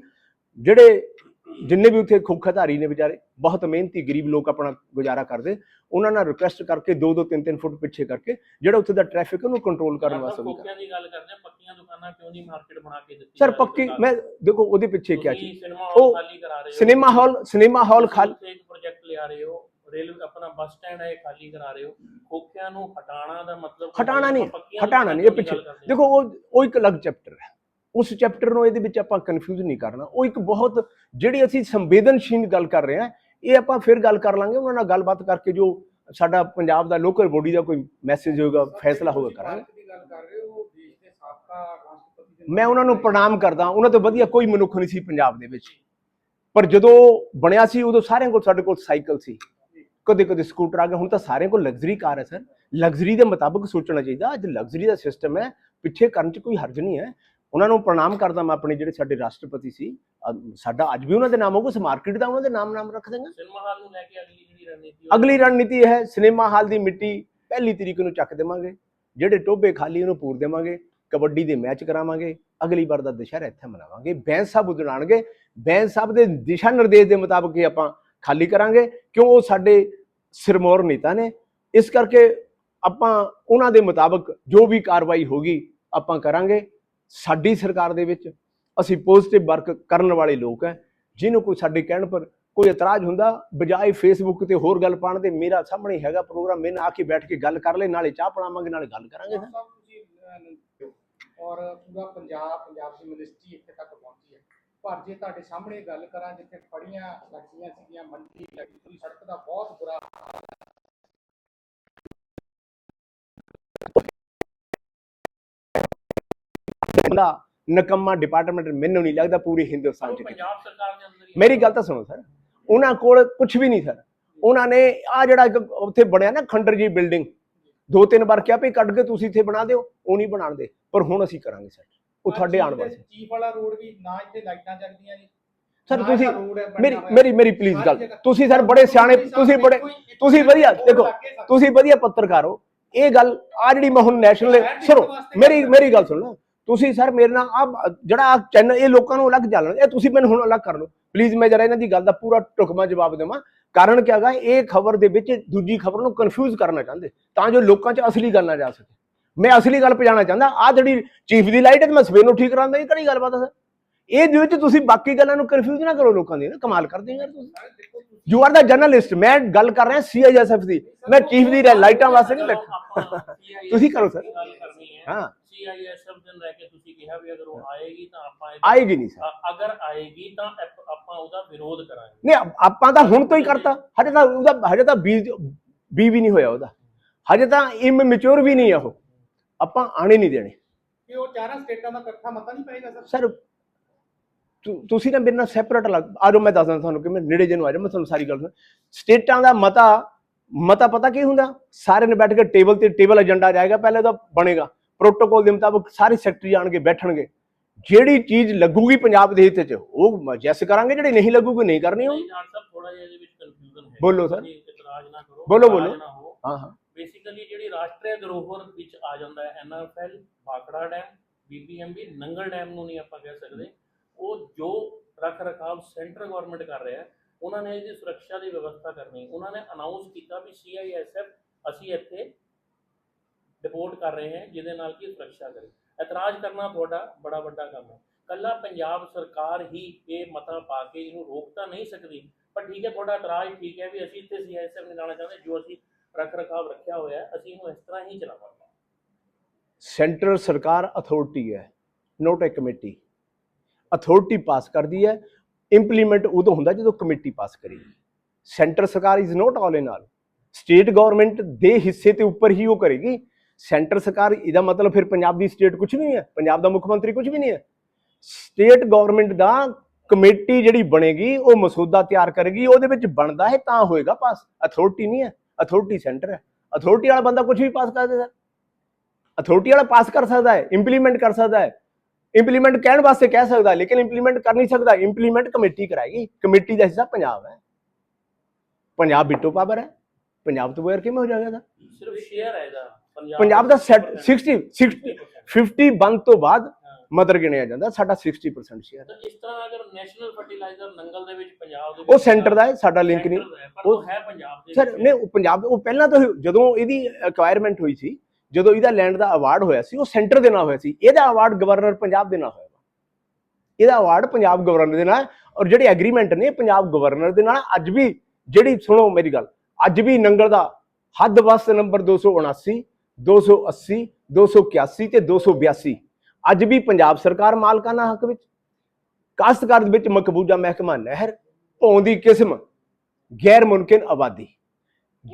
ਜਿਹੜੇ ਜਿੰਨੇ ਵੀ ਉੱਥੇ ਖੋਖਾਧਾਰੀ ਨੇ ਵਿਚਾਰੇ ਬਹੁਤ ਮਿਹਨਤੀ ਗਰੀਬ ਲੋਕ ਆਪਣਾ ਗੁਜ਼ਾਰਾ ਕਰਦੇ ਉਹਨਾਂ ਨਾਲ ਰਿਕੁਐਸਟ ਕਰਕੇ 2-2 3-3 ਫੁੱਟ ਪਿੱਛੇ ਕਰਕੇ ਜਿਹੜਾ ਉੱਥੇ ਦਾ ਟ੍ਰੈਫਿਕ ਉਹਨੂੰ ਕੰਟਰੋਲ ਕਰਨ ਵਾਸਤੇ ਵੀ ਖੋਖਿਆਂ ਦੀ ਗੱਲ ਕਰਦੇ ਹਾਂ ਪੱਕੀਆਂ ਦੁਕਾਨਾਂ ਕਿਉਂ ਨਹੀਂ ਮਾਰਕੀਟ ਬਣਾ ਕੇ ਦਿੱਤੀ ਸਰ ਪੱਕੀ? ਮੈਂ ਦੇਖੋ ਉਹਦੇ ਪਿੱਛੇ ਕੀ ਚੀਜ਼। ਸਿਨੇਮਾ ਹਾਲ ਉਹ ਖਾਲੀ ਕਰਾ ਰਹੇ ਹੋ। ਸਿਨੇਮਾ ਹਾਲ ਸਿਨੇਮਾ ਹਾਲ ਖਾਲੀ ਪ੍ਰੋਜੈਕਟ ਲਿਆ ਰਹੇ ਹੋ ਰੇਲਵੇ ਆਪਣਾ ਬੱਸ ਸਟੈਂਡ ਹੈ ਇਹ ਖਾਲੀ ਕਰਾ ਰਹੇ ਹੋ। ਖੋਖਿਆਂ ਨੂੰ ਹਟਾਉਣਾ ਦਾ ਮਤਲਬ ਹਟਾਉਣਾ ਨਹੀਂ, ਹਟਾਉਣਾ ਨਹੀਂ, ਇਹ ਪਿੱਛੇ-। ਦੇਖੋ ਉਹ ਉਹ ਇੱਕ ਅਲੱਗ ਚੈਪਟਰ ਹੈ। ਉਸ ਚੈਪਟਰ ਨੂੰ ਇਹਦੇ ਵਿੱਚ ਆਪਾਂ ਕਨਫਿਊਜ਼ ਨਹੀਂ ਕਰਨਾ। ਉਹ ਇੱਕ ਬਹੁਤ ਜਿਹੜੀ ਅਸੀਂ ਸੰਵੇਦਨਸ਼ੀਲ ਗੱਲ ਕਰ ਰਹੇ ਹਾਂ ਇਹ ਆਪਾਂ ਫਿਰ ਗੱਲ ਕਰ ਲਾਂਗੇ ਉਹਨਾਂ ਨਾਲ ਗੱਲਬਾਤ ਕਰਕੇ ਜੋ ਸਾਡਾ ਪੰਜਾਬ ਦਾ ਲੋਕਲ ਬੋਡੀ ਦਾ ਕੋਈ ਮੈਸੇਜ ਹੋਏਗਾ ਫੈਸਲਾ ਹੋਗਾ ਤੁਸੀਂ ਕਰਾਂਗੇ ਮੈਂ ਉਹਨਾਂ ਨੂੰ ਪ੍ਰਣਾਮ ਕਰਦਾ ਉਹਨਾਂ ਤੋਂ ਵਧੀਆ ਕੋਈ ਮਨੁੱਖ ਨਹੀਂ ਸੀ ਪੰਜਾਬ ਦੇ ਵਿੱਚ। ਪਰ ਜਦੋਂ ਬਣਿਆ ਸੀ ਉਦੋਂ ਸਾਰਿਆਂ ਕੋਲ ਸਾਡੇ ਕੋਲ ਸਾਈਕਲ ਸੀ। ਕਦੇ ਕਦੇ ਸਕੂਟਰ ਆ ਗਿਆ। ਹੁਣ ਤਾਂ ਸਾਰਿਆਂ ਕੋਲ ਲਗਜ਼ਰੀ ਕਾਰ ਹੈ ਸਰ। ਲਗਜ਼ਰੀ ਦੇ ਮੁਤਾਬਕ ਸੋਚਣਾ ਚਾਹੀਦਾ। ਅੱਜ ਲਗਜ਼ਰੀ ਦਾ ਸਿਸਟਮ ਹੈ। ਪਿੱਛੇ ਕਰਨ 'ਚ ਕੋਈ ਹਰਜ ਨਹੀਂ ਹੈ। ਉਹਨਾਂ ਨੂੰ ਪ੍ਰਣਾਮ ਕਰਦਾ ਮੈਂ ਆਪਣੇ ਜਿਹੜੇ ਸਾਡੇ ਰਾਸ਼ਟਰਪਤੀ ਸੀ। ਸਾਡਾ ਅੱਜ ਵੀ ਉਹਨਾਂ ਦੇ ਨਾਮ ਹੋਊਗਾ। ਉਸ ਮਾਰਕੀਟ ਦਾ ਉਹਨਾਂ ਦੇ ਨਾਮ ਨਾਮ ਰੱਖ ਦੇਂਗੇ ਸਿਨੇਮਾ ਹਾਲ ਨੂੰ ਲੈ ਕੇ ਅਗਲੀ ਜਿਹੜੀ ਰਣਨੀਤੀ ਅਗਲੀ ਰਣਨੀਤੀ ਹੈ। ਸਿਨੇਮਾ ਹਾਲ ਦੀ ਮਿੱਟੀ ਪਹਿਲੀ ਤਰੀਕ ਨੂੰ ਚੱਕ ਦੇਵਾਂਗੇ। ਜਿਹੜੇ ਟੋਬੇ ਖਾਲੀ ਉਹਨੂੰ ਪੂਰ ਦੇਵਾਂਗੇ। ਕਬੱਡੀ ਦੇ ਮੈਚ ਕਰਾਵਾਂਗੇ। ਅਗਲੀ ਵਾਰ ਦਾ ਦੁਸ਼ਹਿਰਾ ਇੱਥੇ ਮਨਾਵਾਂਗੇ। ਬੈਂਸ ਸਾਹਿਬ ਉਦੜਾਣਗੇ ਬੈਂਸ ਸਾਹਿਬ ਦੇ ਦਿਸ਼ਾ ਨਿਰਦੇਸ਼ ਦੇ ਮੁਤਾਬਕ ਹੀ ਆਪਾਂ ਖਾਲੀ ਕਰਾਂਗੇ, ਕਿਉਂ ਉਹ ਸਾਡੇ ਸਿਰਮੌਰ ਨੇਤਾ ਨੇ? ਇਸ ਕਰਕੇ ਆਪਾਂ ਉਹਨਾਂ ਦੇ ਮੁਤਾਬਕ ਜੋ ਵੀ ਕਾਰਵਾਈ ਹੋਗੀ, ਆਪਾਂ ਕਰਾਂਗੇ। ਸਾਡੀ ਸਰਕਾਰ ਦੇ ਵਿੱਚ ਅਸੀਂ ਪੋਜ਼ਿਟਿਵ ਵਰਕ ਕਰਨ ਵਾਲੇ ਲੋਕ ਹੈ ਜਿਹਨੂੰ ਕੋਈ ਸਾਡੇ ਕਹਿਣ ਪਰ ਕੋਈ ਇਤਰਾਜ਼ ਹੁੰਦਾ, ਬਜਾਏ ਫੇਸਬੁੱਕ ਤੇ ਹੋਰ ਗੱਲ ਪਾਉਣ ਦੇ ਮੇਰਾ ਸਾਹਮਣੇ ਹੈਗਾ ਪ੍ਰੋਗਰਾਮ, ਮੈਂ ਆ ਕੇ ਬੈਠ ਕੇ ਗੱਲ ਕਰ ਲੈ, ਨਾਲੇ ਚਾਹ ਪੜਾਵਾਂਗੇ ਨਾਲੇ ਗੱਲ ਕਰਾਂਗੇ। ਔਰ ਪੂਰਾ ਪੰਜਾਬ ਪੰਜਾਬ ਦੀ ਮਿਨਿਸਟਰੀ ਇੱਥੇ ਤੱਕ ਪਹੁੰਚੀ ਪਰ ਜੇ ਤੁਹਾਡੇ ਸਾਹਮਣੇ ਗੱਲ ਕਰਾਂ ਜਿੱਥੇ ਫੜੀਆਂ ਲੱਗੀਆਂ ਸੀਗੀਆਂ ਮੰਡੀ ਲੱਗੀ ਸੀ ਸੜਕ ਦਾ ਬਹੁਤ ਬੁਰਾ ਦਾ ਨਕਮਾ ਡਿਪਾਰਟਮੈਂਟ ਮੈਨੂੰ ਨਹੀਂ ਲੱਗਦਾ ਪੂਰੇ ਹਿੰਦੁਸਤਾਨ ਚ। ਪੰਜਾਬ ਸਰਕਾਰ ਦੇ ਅੰਦਰ ਹੀ ਮੇਰੀ ਗੱਲ ਤਾਂ ਸੁਣੋ ਸਰ ਉਹਨਾਂ ਕੋਲ ਕੁਝ ਵੀ ਨਹੀਂ ਸਰ। ਉਹਨਾਂ ਨੇ ਆ ਜਿਹੜਾ ਇੱਕ ਉੱਥੇ ਬਣਿਆ ਨਾ ਖੰਡਰ ਜੀ ਬਿਲਡਿੰਗ ਦੋ ਤਿੰਨ ਵਾਰ ਕਿਹਾ ਵੀ ਕੱਢ ਕੇ ਤੁਸੀਂ ਇੱਥੇ ਬਣਾ ਦਿਓ ਉਹ ਨਹੀਂ ਬਣਾਉਂਦੇ ਪਰ ਹੁਣ ਅਸੀਂ ਕਰਾਂਗੇ ਸਰ। ਉਹ ਤੁਹਾਡੇ ਆਉਣ ਵਾਲੇ ਚੀਫ ਵਾਲਾ ਰੋਡ ਵੀ ਨਾ ਇੱਥੇ ਲਾਈਟਾਂ ਜਗਦੀਆਂ ਜੀ। ਸਰ ਤੁਸੀਂ ਮੇਰੀ। ਮੇਰੀ ਮੇਰੀ ਪਲੀਜ਼ ਗੱਲ। ਤੁਸੀਂ ਸਰ ਬੜੇ ਸਿਆਣੇ ਤੁਸੀਂ ਬੜੇ ਤੁਸੀਂ ਵਧੀਆ ਦੇਖੋ ਤੁਸੀਂ ਵਧੀਆ ਪੱਤਰਕਾਰ ਹੋ। ਇਹ ਗੱਲ ਆ ਜਿਹੜੀ ਮੈਂ ਹੁਣ ਨੈਸ਼ਨਲ ਸੁਣੋ ਮੇਰੀ ਮੇਰੀ ਗੱਲ ਸੁਣੋ ਤੁਸੀਂ ਸਰ ਮੇਰੇ ਨਾਲ ਆ ਜਿਹੜਾ ਚੈਨਲ ਇਹ ਲੋਕਾਂ ਨੂੰ ਅਲੱਗ ਚੱਲਣ ਇਹ ਤੁਸੀਂ ਮੈਨੂੰ ਹੁਣ ਅਲੱਗ ਕਰ ਲਓ। ਪਲੀਜ਼ ਮੈਂ ਜਰਾ ਇਹਨਾਂ ਦੀ ਗੱਲ ਦਾ ਪੂਰਾ ਟੁਕਮਾ ਜਵਾਬ ਦੇਵਾਂ। ਕਾਰਨ ਕੀ ਹੈਗਾ? ਇਹ ਖਬਰ ਦੇ ਵਿੱਚ ਦੂਜੀ ਖਬਰ ਨੂੰ ਕਨਫਿਊਜ਼ ਕਰਨਾ ਚਾਹੁੰਦੇ। ਤਾਂ ਜੋ ਲੋਕਾਂ 'ਚ ਅਸਲੀ ਗੱਲ ਨਾ ਜਾ ਸਕੇ। ਮੈਂ ਅਸਲੀ ਗੱਲ ਪਜਾਣਾ ਚਾਹੁੰਦਾ ਆ ਜਿਹੜੀ ਚੀਫ ਦੀ ਲਾਈਟ ਹੈ ਤੇ ਮੈਂ ਸਵੇਰ ਨੂੰ ਠੀਕ ਕਰਾਂਦਾ ਇਹ ਕਿਹੜੀ ਗੱਲਬਾਤ ਹੈ ਸਰ? ਇਹ ਦੇ ਵਿੱਚ ਤੁਸੀਂ ਬਾਕੀ ਗੱਲਾਂ ਨੂੰ ਕਨਫਿਊਜ਼ ਨਾ ਕਰੋ ਲੋਕਾਂ ਦੀ ਨਾ ਕਮਾਲ ਕਰਦੇ ਯਾਰ ਤੁਸੀਂ। ਯੂ ਆਰ ਦਾ ਜਰਨਲਿਸਟ ਮੈਂ ਗੱਲ ਕਰ ਰਿਹਾ ਸੀਆਈਐਸਐਫ ਦੀ ਮੈਂ ਚੀਫ ਦੀ ਲਾਈਟਾਂ ਵਾਸਤੇ ਨਹੀਂ ਬੈਠਾ। ਤੁਸੀਂ ਕਰੋ ਸਰ। ਹੈ। ਸੀਆਈਐਸਐਫ ਦੇ ਲੈ ਕੇ ਤੁਸੀਂ ਕਿਹਾ ਵੀ ਅਗਰ ਉਹ ਆਏਗੀ ਤਾਂ ਆਪਾਂ ਇਹਦੇ- ਆਏਗੀ ਨਹੀਂ ਸਰ। ਅਗਰ ਆਏਗੀ ਤਾਂ ਆਪਾਂ ਉਹਦਾ ਵਿਰੋਧ ਕਰਾਂਗੇ। ਨਹੀਂ ਆਪ- ਤਾਂ ਹੁਣ ਤੋਂ ਹੀ ਕਰਤਾ। ਹਜੇ ਤਾਂ ਉਹਦਾ ਹਜੇ ਤਾਂ ਬੀ ਵੀ ਨਹੀਂ ਹੋਇਆ ਉਹਦਾ। ਹਜੇ ਤਾਂ ਇਮੈਚੁਰ ਵੀ ਨਹੀਂ ਆ ਉਹ। ਆਪਾਂ ਆਣੇ ਨਹੀਂ ਦੇਣੇ। ਕਿ ਉਹ ਚਾਰਾਂ ਸਟੇਟਾਂ ਦਾ ਇਕੱਠਾ ਮਤਾ ਨਹੀਂ ਪਏਗਾ ਸਰ? ਤੁਸੀਂ ਨਾ ਮੇਰੇ ਨਾਲ ਸੈਪਰੇਟ ਲੱਗ ਆ ਜਾਓ ਮੈਂ ਦੱਸਦਾ ਤੁਹਾਨੂੰ ਕਿ ਮੈਂ ਨੇੜੇ ਨੂੰ ਆ ਜਾਓ ਮੈਂ ਤੁਹਾਨੂੰ ਸਾਰੀ ਗੱਲ ਸਟੇਟਾਂ ਦਾ ਮਤਾ ਮਤਾ ਪਤਾ ਕੀ ਹੁੰਦਾ? ਸਾਰੇ ਨੇ ਬੈਠ ਕੇ ਟੇਬਲ ਤੇ ਟੇਬਲ ਏਜੰਡਾ ਜਾਏਗਾ ਪਹਿਲੇ ਤਾਂ ਬਣੇਗਾ। ਪ੍ਰੋਟੋਕਾਲ ਦੇ ਮੁਤਾਬਕ ਸਾਰੇ ਸੈਕਟਰੀ ਆਣਗੇ ਬੈਠਣਗੇ। ਜਿਹੜੀ ਚੀਜ਼ ਲੱਗੂਗੀ ਪੰਜਾਬ ਦੇ ਹਿੱਤ 'ਚ ਉਹ ਜੈਸ ਕਰਾਂਗੇ ਜਿਹੜੀ ਨਹੀਂ ਲੱਗੂਗੀ ਨਹੀਂ ਕਰਨੀ ਉਹ ਨਹੀਂ ਜਾਨ ਸਾਹਿਬ ਥੋੜਾ ਜਿਹਾ ਇਹਦੇ ਵਿੱਚ ਕਨਫਿਊਜ਼ਨ ਹੈ। ਬੋਲੋ ਸਰ। ਤੁਸੀਂ ਇਤਰਾਜ਼ ਨਾ ਕਰੋ ਬੋਲੋ, ਬੋਲੋ। ਹਾਂ ਹਾਂ। ਬੇਸਿਕਲੀ ਜਿਹੜੀ ਰਾਸ਼ਟਰੀ ਧਰੋਹਰ ਵਿੱਚ ਆ ਜਾਂਦਾ ਹੈ NFL Bhakra dam BBMB Nangal dam ਨੂੰ ਨਹੀਂ ਆਪਾਂ ਕਹਿ ਸਕਦੇ। ਉਹ ਜੋ ਰੱਖ ਰਖਾਵ ਸੈਂਟਰ ਗਵਰਨਮੈਂਟ ਕਰ ਰਿਹਾ ਹੈ, ਉਹਨਾਂ ਨੇ ਇਹਦੀ ਸੁਰੱਖਿਆ ਦੀ ਵਿਵਸਥਾ ਕਰਨੀ। ਉਹਨਾਂ ਨੇ ਅਨਾਉਂਸ ਕੀਤਾ ਵੀ ਸੀਆਈਐਸਐਫ ਅਸੀਂ ਇੱਥੇ ਡਿਪੋਰਟ ਕਰ ਰਹੇ ਹਾਂ, ਜਿਹਦੇ ਨਾਲ ਕਿ ਸੁਰੱਖਿਆ ਕਰੇ। ਇਤਰਾਜ਼ ਕਰਨਾ ਤੁਹਾਡਾ ਬੜਾ ਵੱਡਾ ਕੰਮ ਹੈ। ਕੱਲਾ ਪੰਜਾਬ ਸਰਕਾਰ ਹੀ ਇਹ ਮਤਾ ਪਾ ਕੇ ਇਹਨੂੰ ਰੋਕ ਤਾਂ ਨਹੀਂ ਸਕਦੀ, ਪਰ ਠੀਕ ਹੈ, ਤੁਹਾਡਾ ਇਤਰਾਜ਼ ਠੀਕ ਹੈ ਵੀ ਅਸੀਂ ਇੱਥੇ ਸੀਆਈਐਸਐਫ ਨਹੀਂ ਲਾਣਾ ਚਾਹੁੰਦੇ। ਜੋ ਅਸੀਂ ਰੱਖ ਰਖਾਵ ਰੱਖਿਆ ਹੋਇਆ ਹੈ, ਅਸੀਂ ਇਹਨੂੰ ਇਸ ਤਰ੍ਹਾਂ ਹੀ ਚਲਾਵਾਂਗੇ। ਸੈਂਟਰਲ ਸਰਕਾਰ ਅਥਾਰਟੀ ਹੈ ਨੋਟ ਅ ਕਮੇਟੀ ਅਥਾਰਟੀ ਪਾਸ ਕਰਦੀ ਹੈ ਇੰਪਲੀਮੈਂਟ ਉਦੋਂ ਹੁੰਦਾ ਜਦੋਂ ਕਮੇਟੀ ਪਾਸ ਕਰੇਗੀ ਸੈਂਟਰ ਸਰਕਾਰ is not all in all state government ਦੇ ਹਿੱਸੇ ਤੇ ਉੱਪਰ ਹੀ ਉਹ ਕਰੇਗੀ। ਸੈਂਟਰ ਸਰਕਾਰ, ਇਹਦਾ ਮਤਲਬ ਫਿਰ ਪੰਜਾਬ ਦੀ ਸਟੇਟ ਕੁਝ ਨਹੀਂ ਹੈ, ਪੰਜਾਬ ਦਾ ਮੁੱਖ ਮੰਤਰੀ ਕੁਝ ਵੀ ਨਹੀਂ ਹੈ। ਸਟੇਟ ਗਵਰਨਮੈਂਟ ਦਾ ਕਮੇਟੀ ਜਿਹੜੀ ਬਣੇਗੀ, ਉਹ ਮਸੂਦਾ ਤਿਆਰ ਕਰੇਗੀ, ਉਹਦੇ ਵਿੱਚ ਬਣਦਾ ਹੈ, ਤਾਂ ਹੋਏਗਾ ਪਾਸ। ਅਥਾਰਟੀ ਨਹੀਂ ਹੈ। ਅਥਾਰਟੀ ਸੈਂਟਰ ਹੈ। ਅਥਾਰਟੀ ਵਾਲਾ ਬੰਦਾ ਕੁਝ ਵੀ ਪਾਸ ਕਰ ਦੇਦਾ ਅਥਾਰਟੀ ਵਾਲਾ ਪਾਸ ਕਰ ਸਕਦਾ ਹੈ ਇੰਪਲੀਮੈਂਟ ਕਰ ਸਕਦਾ ਹੈ। ਇੰਪਲੀਮੈਂਟ ਕਹਿਣ ਵਾਸਤੇ ਕਹਿ ਸਕਦਾ ਹੈ, ਲੇਕਿਨ ਇੰਪਲੀਮੈਂਟ ਕਰ ਨਹੀਂ ਸਕਦਾ। ਇੰਪਲੀਮੈਂਟ ਕਮੇਟੀ ਕਰਾਏਗੀ। ਕਮੇਟੀ ਦਾ ਹਿੱਸਾ ਪੰਜਾਬ ਹੈ। ਪੰਜਾਬ ਬਿੱਟੋ ਪਾਵਰ ਹੈ। ਪੰਜਾਬ ਤੋਂ ਬਗੈਰ ਕਿਵੇਂ ਹੋ ਜਾਏਗਾ ਇਹਦਾ? ਸਿਰਫ ਸ਼ੇਅਰ ਹੈ ਇਹਦਾ। ਪੰਜਾਬ ਦਾ 60 60 50 ਬੰਦ ਤੋਂ ਬਾਅਦ। ਮਦਰ ਗਿਣਿਆ ਜਾਂਦਾ ਸਾਡਾ 60% ਸ਼ੇਅਰ ਤਾਂ ਇਸ ਤਰ੍ਹਾਂ ਅਗਰ ਨੈਸ਼ਨਲ ਫਰਟੀਲਾਈਜ਼ਰ ਨੰਗਲ ਦੇ ਵਿੱਚ ਪੰਜਾਬ ਦੇ ਉਹ ਸੈਂਟਰ ਦਾ ਹੈ ਸਾਡਾ ਲਿੰਕ ਨਹੀਂ। ਹੈ, ਉਹ ਹੈ ਪੰਜਾਬ ਦੇ ਸਰ ਵਿੱਚ। ਨੇ ਉਹ ਪੰਜਾਬ ਉਹ ਪਹਿਲਾਂ ਤੋਂ ਹੀ- ਜਦੋਂ ਇਹਦੀ ਅਕਵਾਇਰਮੈਂਟ ਹੋਈ ਸੀ ਜਦੋਂ ਇਹਦਾ ਲੈਂਡ ਦਾ ਅਵਾਰਡ ਹੋਇਆ ਸੀ ਉਹ ਸੈਂਟਰ ਦੇ ਨਾਲ ਹੋਇਆ ਸੀ। ਇਹਦਾ ਅਵਾਰਡ ਗਵਰਨਰ ਪੰਜਾਬ ਦੇ ਨਾਲ ਹੋਇਆ ਇਹਦਾ ਅਵਾਰਡ ਪੰਜਾਬ ਗਵਰਨਰ ਦੇ ਨਾਲ ਔਰ ਜਿਹੜੇ ਐਗਰੀਮੈਂਟ ਨੇ ਪੰਜਾਬ ਗਵਰਨਰ ਦੇ ਨਾਲ। ਅੱਜ ਵੀ ਜਿਹੜੀ ਸੁਣੋ ਮੇਰੀ ਗੱਲ ਅੱਜ ਵੀ ਨੰਗਲ ਦਾ ਹੱਦ ਵਸਤ ਨੰਬਰ 279 280 281 ਤੇ 282 ਅੱਜ ਵੀ ਪੰਜਾਬ ਸਰਕਾਰ ਮਾਲਕਾਨਾ ਹੱਕ ਵਿੱਚ ਕਾਸ਼ਤਕਾਰ ਦੇ ਵਿੱਚ ਮਕਬੂਜ਼ਾ ਮਹਿਕਮਾ ਨਹਿਰ ਭੌਂ ਕਿਸਮ ਗੈਰ ਮੁਮਕਿਨ ਆਬਾਦੀ।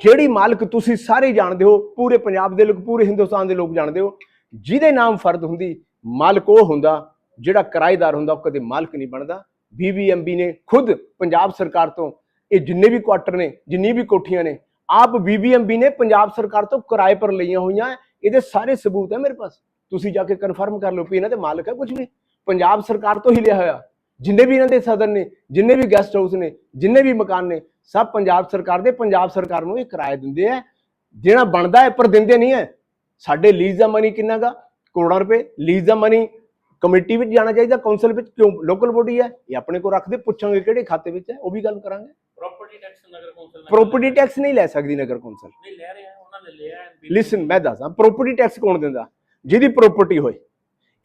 ਜਿਹੜੀ ਮਾਲਕ ਤੁਸੀਂ ਸਾਰੇ ਜਾਣਦੇ ਹੋ, ਪੂਰੇ ਪੰਜਾਬ ਦੇ ਲੋਕ, ਪੂਰੇ ਹਿੰਦੁਸਤਾਨ ਦੇ ਲੋਕ ਜਾਣਦੇ ਹੋ, ਜਿਹਦੇ ਨਾਮ ਫਰਦ ਹੁੰਦੀ, ਮਾਲਕ ਉਹ ਹੁੰਦਾ ਜਿਹੜਾ ਕਿਰਾਏਦਾਰ ਹੁੰਦਾ, ਉਹ ਕਦੇ ਮਾਲਕ ਨਹੀਂ ਬਣਦਾ। ਬੀਬੀਐਮਬੀ ਨੇ ਖੁਦ ਪੰਜਾਬ ਸਰਕਾਰ ਤੋਂ ਇਹ ਜਿੰਨੇ ਵੀ ਕੁਆਟਰ ਨੇ, ਜਿੰਨੀ ਵੀ ਕੋਠੀਆਂ ਨੇ, ਆਪ ਬੀਬੀਐਮਬੀ ਨੇ ਪੰਜਾਬ ਸਰਕਾਰ ਤੋਂ ਕਿਰਾਏ ਪਰ ਲਈਆਂ ਹੋਈਆਂ, ਇਹਦੇ ਸਾਰੇ ਸਬੂਤ ਹੈ ਮੇਰੇ ਪਾਸ। ਤੁਸੀਂ ਜਾ ਕੇ ਕਨਫਰਮ ਕਰ ਲਓ ਵੀ ਇਹਨਾਂ ਦੇ ਮਾਲਕ ਹੈ ਕੁਝ ਵੀ। ਪੰਜਾਬ ਸਰਕਾਰ ਤੋਂ ਹੀ ਲਿਆ ਹੋਇਆ। ਜਿੰਨੇ ਵੀ ਇਹਨਾਂ ਦੇ ਸਦਨ ਨੇ ਜਿੰਨੇ ਵੀ ਗੈਸਟ ਹਾਊਸ ਨੇ ਜਿੰਨੇ ਵੀ ਮਕਾਨ ਨੇ ਸਭ ਪੰਜਾਬ ਸਰਕਾਰ ਦੇ ਪੰਜਾਬ ਸਰਕਾਰ ਨੂੰ ਇਹ ਕਿਰਾਏ ਦਿੰਦੇ ਆ। ਜਿਹੜਾ ਬਣਦਾ ਹੈ ਪਰ ਦਿੰਦੇ ਨਹੀਂ ਹੈ। ਸਾਡੇ ਲੀਜ਼ ਦਾ ਮਨੀ ਕਿੰਨਾ ਗਾ? ਕਰੋੜਾਂ ਰੁਪਏ। ਲੀਜ਼ ਦਾ ਮਨੀ ਕਮੇਟੀ ਵਿੱਚ ਜਾਣਾ ਚਾਹੀਦਾ ਕੌਂਸਲ ਵਿੱਚ ਕਿਉਂ? ਲੋਕਲ ਬੋਡੀ ਹੈ। ਇਹ ਆਪਣੇ ਕੋਲ ਰੱਖਦੇ ਪੁੱਛਾਂਗੇ ਕਿਹੜੇ ਖਾਤੇ ਵਿੱਚ ਹੈ ਉਹ ਵੀ ਗੱਲ ਕਰਾਂਗੇ। ਪ੍ਰਾਪਰਟੀ ਟੈਕਸ ਨਗਰ ਕੌਂਸਲ ਪ੍ਰੋਪਰਟੀ ਟੈਕਸ ਨਹੀਂ ਲੈ ਸਕਦੀ ਨਗਰ ਕੌਂਸਲ ਨਹੀਂ ਲੈ ਰਿਹਾ ਉਹਨਾਂ ਨੇ ਲਿਆ ਲਿਸਨ ਮੈਂ ਦੱਸਦਾ ਪ੍ਰੋਪਰਟੀ ਟੈਕਸ ਕੌਣ ਦਿੰਦਾ? ਜਿਹਦੀ ਪ੍ਰਾਪਰਟੀ ਹੋਏ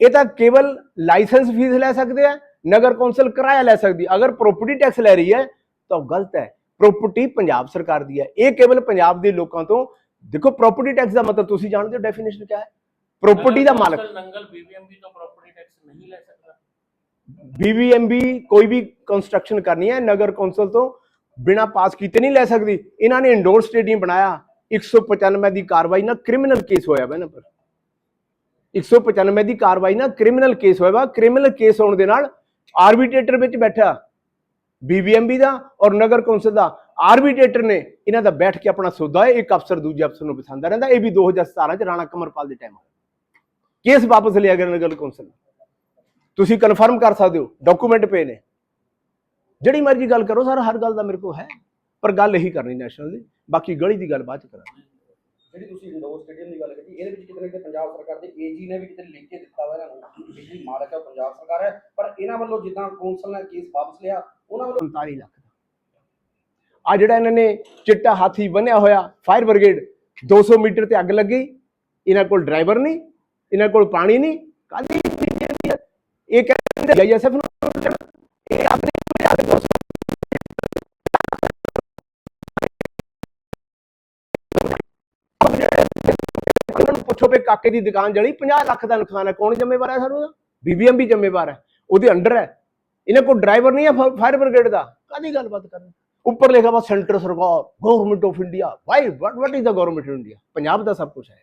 ਇਹ ਤਾਂ ਕੇਵਲ ਲਾਇਸੈਂਸ ਫੀਸ ਲੈ ਸਕਦੇ ਆ ਨਗਰ ਕੌਂਸਲ ਕਿਰਾਇਆ ਲੈ ਸਕਦੀ। ਅਗਰ ਪ੍ਰਾਪਰਟੀ ਟੈਕਸ ਲੈ ਰਹੀ ਹੈ ਤਾਂ ਗਲਤ ਹੈ। ਪ੍ਰਾਪਰਟੀ ਪੰਜਾਬ ਸਰਕਾਰ ਦੀ ਹੈ। ਇਹ ਕੇਵਲ ਪੰਜਾਬ ਦੇ ਲੋਕਾਂ ਤੋਂ। ਦੇਖੋ ਪ੍ਰਾਪਰਟੀ ਟੈਕਸ ਦਾ ਮਤਲਬ ਤੁਸੀਂ ਜਾਣਦੇ ਹੋ ਡੈਫੀਨੇਸ਼ਨ ਕੀ ਹੈ? ਪ੍ਰਾਪਰਟੀ ਦਾ ਮਾਲਕ। ਨੰਗਲ ਬੀਬੀਐਮਬੀ ਤੋਂ ਪ੍ਰਾਪਰਟੀ ਟੈਕਸ ਨਹੀਂ ਲੈ ਸਕਦਾ। ਬੀਬੀਐਮਬੀ ਕੋਈ ਵੀ ਕੰਸਟਰਕਸ਼ਨ ਕਰਨੀ ਹੈ ਨਗਰ ਕੌਂਸਲ ਤੋਂ ਬਿਨਾ ਪਾਸ ਕੀਤੇ ਨਹੀਂ ਲੈ ਸਕਦੀ। ਇਹਨਾਂ ਨੇ ਇੰਡੋਰ ਸਟੇਡੀਅਮ ਬਣਾਇਆ। 195 ਦੀ ਕਾਰਵਾਈ ਨਾਲ ਕ੍ਰਿਮੀਨਲ ਕੇਸ ਹੋਇਆ ਵਾ ਇਹਨਾਂ ਪਰ। 195 ਦੀ ਕਾਰਵਾਈ ਨਾਲ ਕ੍ਰਿਮੀਨਲ ਕੇਸ ਹੋਇਆ ਵਾ। ਕ੍ਰਿਮੀਨਲ ਕੇਸ ਹੋਣ ਦੇ ਨਾਲ ਆਰਬਿਟ੍ਰੇਟਰ ਵਿੱਚ ਬੈਠਾ ਬੀਬੀਐਮਬੀ ਦਾ ਔਰ ਨਗਰ ਕੌਂਸਲ ਦਾ। ਆਰਬਿਟ੍ਰੇਟਰ ਨੇ ਇਹਨਾਂ ਦਾ ਬੈਠ ਕੇ ਆਪਣਾ ਸੌਦਾ ਹੈ। ਇੱਕ ਅਫਸਰ ਦੂਜੇ ਅਫਸਰ ਨੂੰ ਪਸੰਦ ਰਹਿੰਦਾ। ਇਹ ਵੀ 2017 ਚ ਰਾਣਾ ਕਮਰਪਾਲ ਦੇ ਟਾਈਮ ਕੇਸ ਵਾਪਸ ਲਿਆ ਗਿਆ ਨਗਰ ਕੌਂਸਲ ਤੁਸੀਂ ਕਨਫਰਮ ਕਰ ਸਕਦੇ ਹੋ ਡਾਕੂਮੈਂਟ ਪਏ ਨੇ। ਜਿਹੜੀ ਮਰਜ਼ੀ ਗੱਲ ਕਰੋ, ਸਰ, ਹਰ ਗੱਲ ਦਾ ਮੇਰੇ ਕੋਲ ਹੈ। ਪਰ ਗੱਲ ਇਹੀ ਕਰਨੀ ਨੈਸ਼ਨਲ ਦੀ। ਬਾਕੀ ਗਲੀ ਦੀ ਗੱਲ ਬਾਅਦ ਚ ਕਰਾਂਗੇ। ਜਿਹੜੀ ਤੁਸੀਂ ਇੰਡੋਰ ਸਟੇਡੀਅਮ ਦੀ ਗੱਲ ਕੀਤੀ, ਇਹਦੇ ਵਿੱਚ ਕਿਤੇ ਨਾ ਕਿਤੇ ਪੰਜਾਬ ਸਰਕਾਰ ਦੇ ਏਜੀ ਨੇ ਵੀ ਕਿਤੇ ਲਿਖ ਕੇ ਦਿੱਤਾ ਹੋਇਆ ਇਹਨਾਂ ਨੂੰ ਬਿਜਲੀ ਮਾਲਕ ਹੈ ਪੰਜਾਬ ਸਰਕਾਰ ਹੈ। ਪਰ ਇਹਨਾਂ ਵੱਲੋਂ ਜਿੱਦਾਂ ਕੌਂਸਲ ਨੇ ਕੇਸ ਵਾਪਸ ਲਿਆ, ਉਹਨਾਂ ਵੱਲੋਂ 45 ਲੱਖ ਆ ਜਿਹੜਾ ਇਹਨਾਂ ਨੇ ਚਿੱਟਾ ਹਾਥੀ ਬੰਨਿਆ ਹੋਇਆ ਫਾਇਰ ਬ੍ਰਿਗੇਡ 200 ਮੀਟਰ ਤੇ ਅੱਗ ਲੱਗੀ। ਇਹਨਾਂ ਕੋਲ ਡਰਾਈਵਰ ਨਹੀਂ, ਇਹਨਾਂ ਕੋਲ ਪਾਣੀ ਨਹੀਂ। ਕਾਹਦੀ ਇਹ ਕਹਿੰਦੇ ਆਈਐਸਐਫ ਨੂੰ ਇਹ ਆਪਣੇ ਪੁੱਛੋ ਵੀ ਕਾਕੇ ਦੀ ਦੁਕਾਨ ਜਲੀ 50 ਲੱਖ ਦਾ ਨੁਕਸਾਨ ਹੈ। ਕੌਣ ਜ਼ਿੰਮੇਵਾਰ ਹੈ ਸਰ ਉਹਦਾ ਬੀਬੀਐਮਬੀ ਜ਼ਿੰਮੇਵਾਰ ਹੈ। ਉਹਦੇ ਅੰਡਰ ਹੈ। ਇਹਨਾਂ ਕੋਲ ਡਰਾਈਵਰ ਨਹੀਂ ਹੈ ਫਾਇਰ ਬ੍ਰਿਗੇਡ ਦਾ। ਕਾਦੀ ਗੱਲਬਾਤ ਕਰਨੀ? ਉੱਪਰ ਲਿਖਿਆ ਵਾ ਸੈਂਟਰ ਸਰਕਾਰ government of India why what what is the government of India Punjab ਦਾ ਸਭ ਕੁਝ ਹੈ।